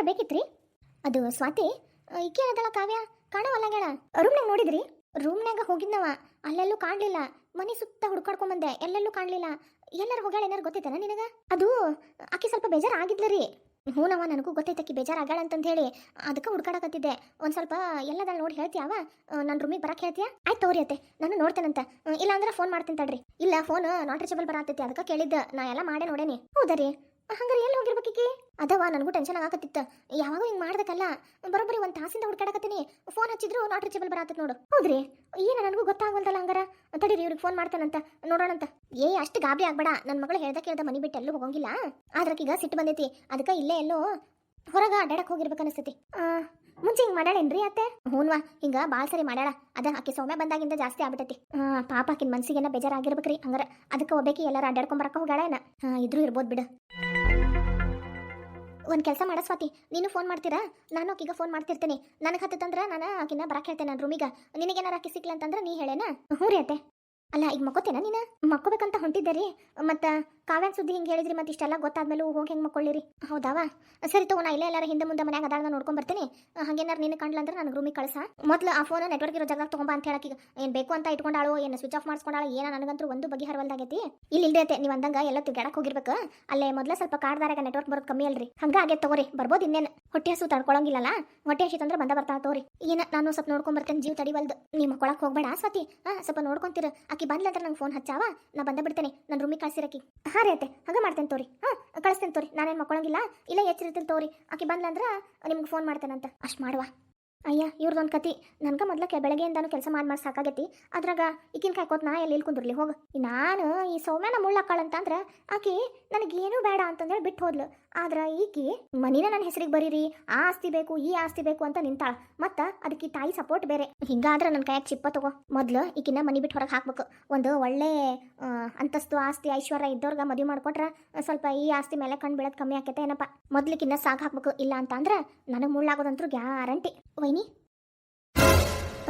ಏನಾರ ಬೇಕಿತ್ರಿ? ಅದು ಸ್ವಾತಿ ಈಕೆ ಅದಲ್ಲ ಕಾವ್ಯ? ಕಾಣವಲ್ಲಗಳ ರೂಮ್ನಾಗ ನೋಡಿದ್ರಿ? ರೂಮ್ನಾಗ ಹೋಗಿದ್ನವ. ಅಲ್ಲೆಲ್ಲೂ ಕಾಣಲಿಲ್ಲ. ಮನೆ ಸುತ್ತ ಹುಡ್ಕಾಡ್ಕೊಂಡ್ ಬಂದೆ. ಎಲ್ಲೆಲ್ಲೂ ಕಾಣಲಿಲ್ಲ. ಎಲ್ಲರೂ ಹೋಗ್ಯಾಳ ಏನಾರು ಗೊತ್ತೈತನ ನಿನಗ? ಅದು ಅಕ್ಕಿ ಸ್ವಲ್ಪ ಬೇಜಾರು ಆಗಿದ್ಲ ರೀ ಹೂನವ ನನಗೂ ಗೊತ್ತೈತೆ ಬೇಜಾರ್ ಆಗ್ಯಾಳ ಅಂತಂದು ಹೇಳಿ ಅದಕ್ಕೆ ಹುಡ್ಕಾಡಕತ್ತಿದ್ದೆ. ಒಂದು ಸ್ವಲ್ಪ ಎಲ್ಲದಲ್ಲ ನೋಡಿ ಹೇಳ್ತೀಯಾವ? ನನ್ನ ರೂಮಿಗೆ ಬರಕ್ಕೆ ಹೇಳ್ತೀಯಾ? ಆಯ್ತು ತೋರಿ ಅತ್ತೆ. ನಾನು ನೋಡ್ತೇನಂತ. ಇಲ್ಲ ಅಂದ್ರೆ ಫೋನ್ ಮಾಡ್ತೀನಿ ತಡ್ರಿ. ಇಲ್ಲ ಫೋನ್ ನಾಟ್ ರೀಚಬಲ್ ಬರತ್ತೈತಿ ಅದಕ್ಕೆ ಕೇಳಿದ್ದ. ನಾ ಎಲ್ಲ ಮಾಡೇ ನೋಡೇನಿ. ಹೌದಾ ರೀ? ಹಂಗಾರೆ ಎಲ್ಲಿ ಹೋಗಿರ್ಬೇಕಿಕಿ ಅದವ ನನಗೂ ಟೆನ್ಷನ್ ಆಗಕತ್ತಿತ್ತು. ಯಾವಾಗ ಹಿಂಗೆ ಮಾಡ್ದಕ್ಕಲ್ಲ ಬರೋಬ್ಬರಿ ಒಂದು ತಾಸಿಂದ ಹುಡ್ಕಾಡಕತ್ತೀನಿ. ಫೋನ್ ಹಚ್ಚಿದ್ರು ನಾಟ್ ರೀಚೇಬಲ್ ಬರತ್ತ ನೋಡು. ಹೌದ್ರಿ? ಏನ ನನಗೂ ಗೊತ್ತಾಗಲ್ದಲ್ಲ ಹಂಗಾರ? ತಡೀರಿ, ಇವ್ರಿಗೆ ಫೋನ್ ಮಾಡ್ತಾನಂತ, ನೋಡೋಣಂತ. ಏ, ಅಷ್ಟು ಗಾಬರಿ ಆಗ್ಬೇಡ. ನನ್ನ ಮಗಳು ಹೇಳ್ದ ಕೇಳ್ದ ಮನಿ ಬಿಟ್ಟು ಎಲ್ಲೂ ಹೋಗಂಗಿಲ್ಲ. ಆದ್ರಕ್ಕೀಗ ಸಿಟ್ಟು ಬಂದೈತಿ. ಅದಕ್ಕೆ ಇಲ್ಲೇ ಎಲ್ಲೋ ಹೊರಗ ಅಡ್ಡಾಡಕ್ಕೆ ಹೋಗಿರ್ಬೇಕು ಅನಿಸ್ತೈತಿ. ಮುಂಚೆ ಹಿಂಗ್ ಮಾಡ್ಯಾಳೇನ್ರಿ ಅತ್ತೆ? ಹೂನ್ವಾ, ಹಿಂಗ ಭಾಳ ಸರಿ ಮಾಡ್ಯಾಳ. ಅದ ಆಕೆ ಸೌಮ್ಯ ಬಂದಾಗಿಂದ ಜಾಸ್ತಿ ಆಗ್ಬಿಟ್ಟೈತಿ. ಪಾಪ ಆಕಿನ ಮನ್ಸಿಗೆನ ಬೇಜಾರಾಗಿರ್ಬೇಕ್ರಿ ಹಂಗಾರ. ಅದಕ್ಕೆ ಒಬ್ಬಾಕಿ ಎಲ್ಲಾರು ಅಡ್ಡಾಡ್ಕೊಂಡ್ ಬರಕ ಹೋಗ್ಯಾಳ ಏನ ಇದ್ರೂ ಇರ್ಬೋದು ಬಿಡು. ಒಂದ್ ಕೆಲಸ ಮಾಡ ಸ್ವಾತಿ. ನೀನು ಫೋನ್ ಮಾಡ್ತೀರಾ? ನಾನು ಆಕಿಗ ಫೋನ್ ಮಾಡ್ತಿರ್ತೀನಿ. ನನಗೆ ಹತ್ತಂದ್ರ ನಾನು ಆಕಿನ ಬರಕ್ಕೆ ಹೇಳ್ತೇನೆ ನನ್ನ ರೂಮಿಗೆ ನಿನಗೇನಾರ ಆಕಿ ಸಿಕ್ಲ ಅಂತಂದ್ರೆ ನೀ ಹೇಳೇನಾ? ಹ್ಞೂ ರೀ ಅತ್ತೆ. ಅಲ್ಲ, ಈಗ ಮಕ್ಕೋತೇನ ನೀನು? ಮಕ್ಕೋಬೇಕಂತ ಹೊಂಟಿದ್ದೆ ರೀ. ಮತ್ತ ಕಾವ್ಯಾನ್ ಸುದ್ದಿ ಹಿಂಗೆ ಹೇಳಿದ್ರಿ, ಮತ್ತೆ ಇಷ್ಟೆಲ್ಲ ಗೊತ್ತಾದ್ಮೇಲೆ ಹೋಗಿ ಹೆಂಗೆ ಮಕ್ಕೊಳ್ಳಿರಿ. ಹೌದಾವ ಸರಿ ತಗೋ, ನಾ ಇಲ್ಲೇ ಎಲ್ಲಾರ ಹಿಂದೆ ಮುಂದೆ ಮನ್ಯಾಗ ಅದಾಗ ನೋಡ್ಕೊಂಡ್ ಬರ್ತೀನಿ. ಹಂಗೇನಾರ ನೀನು ಕಂಡ್ಲಂದ್ರೆ ನನಗೆ ರೂಮಿಗೆ ಕಳ್ಸ. ಮೊದಲು ಆ ಫೋನ್ ನೆಟ್ವರ್ಕ್ ಇರೋ ಜಾಗ ತಗೊಂಬಾ ಅಂತ ಹೇಳಕ್ಕೆ ಏನು ಬೇಕು ಅಂತ ಇಟ್ಕೊಂಡಾಳು, ಏನು ಸ್ವಿಚ್ ಆಫ್ ಮಾಡಿಸ್ಕೊಂಡಾಳು, ಏನ ನನಗಂತೂ ಒಂದು ಬಗೆ ಹರವಲ್ದಾಗೈತಿ ಇಲ್ಲಿ ಇಲ್ದೇ ಐತೆ, ನೀವು ಅಂದಂಗ ಎಲ್ಲ ತಿರ್ಗಾಡಕ್ ಹೋಗಿರ್ಬೇಕು. ಅಲ್ಲೇ ಮೊದ್ಲ ಸ್ವಲ್ಪ ಕಾಡ್ದಾರಾಗ ನೆಟ್ವರ್ಕ್ ಬರೋದು ಕಮ್ಮಿ ಅಲ್ರಿ. ಹಂಗೆ ತಗೋರಿ, ಬರ್ಬೋದು ಇನ್ನೇನು. ಹೊಟ್ಟೆ ಹಸು ತಡ್ಕೊಳಂಗಿಲ್ಲಲ್ಲ? ಹೊಟ್ಟೆ ಹಸಿ ತಂದ್ರೆ ಬಂದ ಬರ್ತಾ ತೋರಿ. ಏನ, ನಾನು ಸ್ವಲ್ಪ ನೋಡ್ಕೊಂಡ್ ಬರ್ತೇನೆ, ಜೀವ ತಡಿವಲ್ದು. ನಿಮ್ಮ ಕೊಳಕ್ ಹೋಗ್ಬೇಡ, ಸ್ವತಿ. ಹಾ ಸ್ವಲ್ಪ ನೋಡ್ಕೊಂತೀರ. ಆಕಿ ಬಂದ್ಲಂದ್ರೆ ನಂಗೆ ಫೋನ್ ಹಚ್ಚಾವ. ನಾ ಬಂದ ಬಿಡ್ತೇನೆ. ನನ್ನ ರೂಮಿಗೆ ಕಳ್ಸಿರಕಿ ಹಾ ರೀ ಅತ್ತೆ, ಹಂಗ ಮಾಡ್ತೇನೆ ತೋರಿ. ಹಾ, ಕಳಿಸ್ತೇನೆ ತೋರಿ. ನಾನೇನು ಮಕ್ಕೊಳಂಗಿಲ್ಲ. ಇಲ್ಲ ಎಚ್ಚರಿರ್ತೇನೆ ತೋರಿ. ಆಕಿ ಬಂದ್ಲಂದ್ರ ನಿಮ್ಗೆ ಫೋನ್ ಮಾಡ್ತೇನಂತ ಅಷ್ಟು ಮಾಡುವ. ಅಯ್ಯ, ಇವ್ರದೊಂದು ಕತಿ. ನನ್ಗೆ ಮೊದ್ಲಕ್ಕೆ ಬೆಳಗ್ಗೆಯಿಂದಾನು ಕೆಲಸ ಮಾಡಿ ಮಾಡಿ ಸಾಕಾಗೈತಿ. ಅದ್ರಾಗ ಈಕಿನ ಕಾಯ್ಕೋತ ನಾ ಎಲ್ಲಿ ಕುಂದ್ರಲಿ ಹೋಗ. ನಾನು ಈ ಸೌಮ್ಯನ ಮುಳ್ಳಕ್ಕಳಂತಂದ್ರೆ ಆಕಿ ನನಗೇನು ಬೇಡ ಅಂತಂದೇಳಿ ಬಿಟ್ಟು ಹೋದ್ಲು. ಆದ್ರೆ ಈಕಿ, ಮನಿನ ನನ್ನ ಹೆಸರಿಗೆ ಬರೀರಿ, ಆ ಆಸ್ತಿ ಬೇಕು, ಈ ಆಸ್ತಿ ಬೇಕು ಅಂತ ನಿಂತಾಳ. ಮತ್ತ ಅದಕ್ಕೆ ತಾಯಿ ಸಪೋರ್ಟ್ ಬೇರೆ. ಹಿಂಗಾದ್ರೆ ನನ್ನ ಕೈಯಾಗ ಚಿಪ್ಪ ತಗೋ. ಮೊದ್ಲು ಈಕಿನ ಮನಿ ಬಿಟ್ಟು ಹೊರಗೆ ಹಾಕ್ಬೇಕು. ಒಂದು ಒಳ್ಳೆ ಅಂತಸ್ತು ಆಸ್ತಿ, ಐಶ್ವರ್ಯ ಇದ್ದವ್ರಿಗೆ ಮದುವೆ ಮಾಡ್ಕೊಟ್ರ ಸ್ವಲ್ಪ ಈ ಆಸ್ತಿ ಮೇಲೆ ಕಣ್ ಬೀಳೋದು ಕಮ್ಮಿ ಆಕೈತೆ ಏನಪ್ಪ. ಮೊದ್ಲಿಕಿನ್ನ ಸಾಕು ಹಾಕ್ಬೇಕು. ಇಲ್ಲ ಅಂತ ಅಂದ್ರೆ ನನಗೆ ಮುಳ್ಳಾಗೋದಂತೂ ಗ್ಯಾರಂಟಿ. ವೈನಿ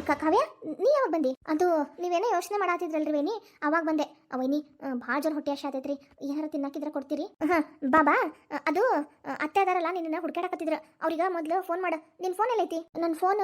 ಕಾವ್ಯ, ನೀ ಯಾವಾಗ ಬಂದಿ? ಅದು ನೀವೇನೋ ಯೋಚನೆ ಮಾಡಾತಿದ್ರಲ್ರಿ ವೇಣಿ, ಅವಾಗ ಬಂದೆ. ವೈನಿ ಭಾಳ ಜನ ಹೊಟ್ಟೆ ಆಶೆ ಆತೈತ್ರಿ. ಏನಾರ ತಿನ್ನಾಕಿದ್ರೆ ಕೊಡ್ತೀರಿ? ಹಾಂ ಬಾಬಾ ಅದು ಅತ್ತೆ ಅದಾರಲ್ಲ ನಿನ್ನ ಹುಡ್ಕಾಡಕತ್ತಿದ್ರ ಅವ್ರಿಗೆ ಮೊದ್ಲು ಫೋನ್ ಮಾಡ. ನಿನ್ನ ಫೋನ್ ಎಲ್ಲೈತಿ? ನನ್ನ ಫೋನ್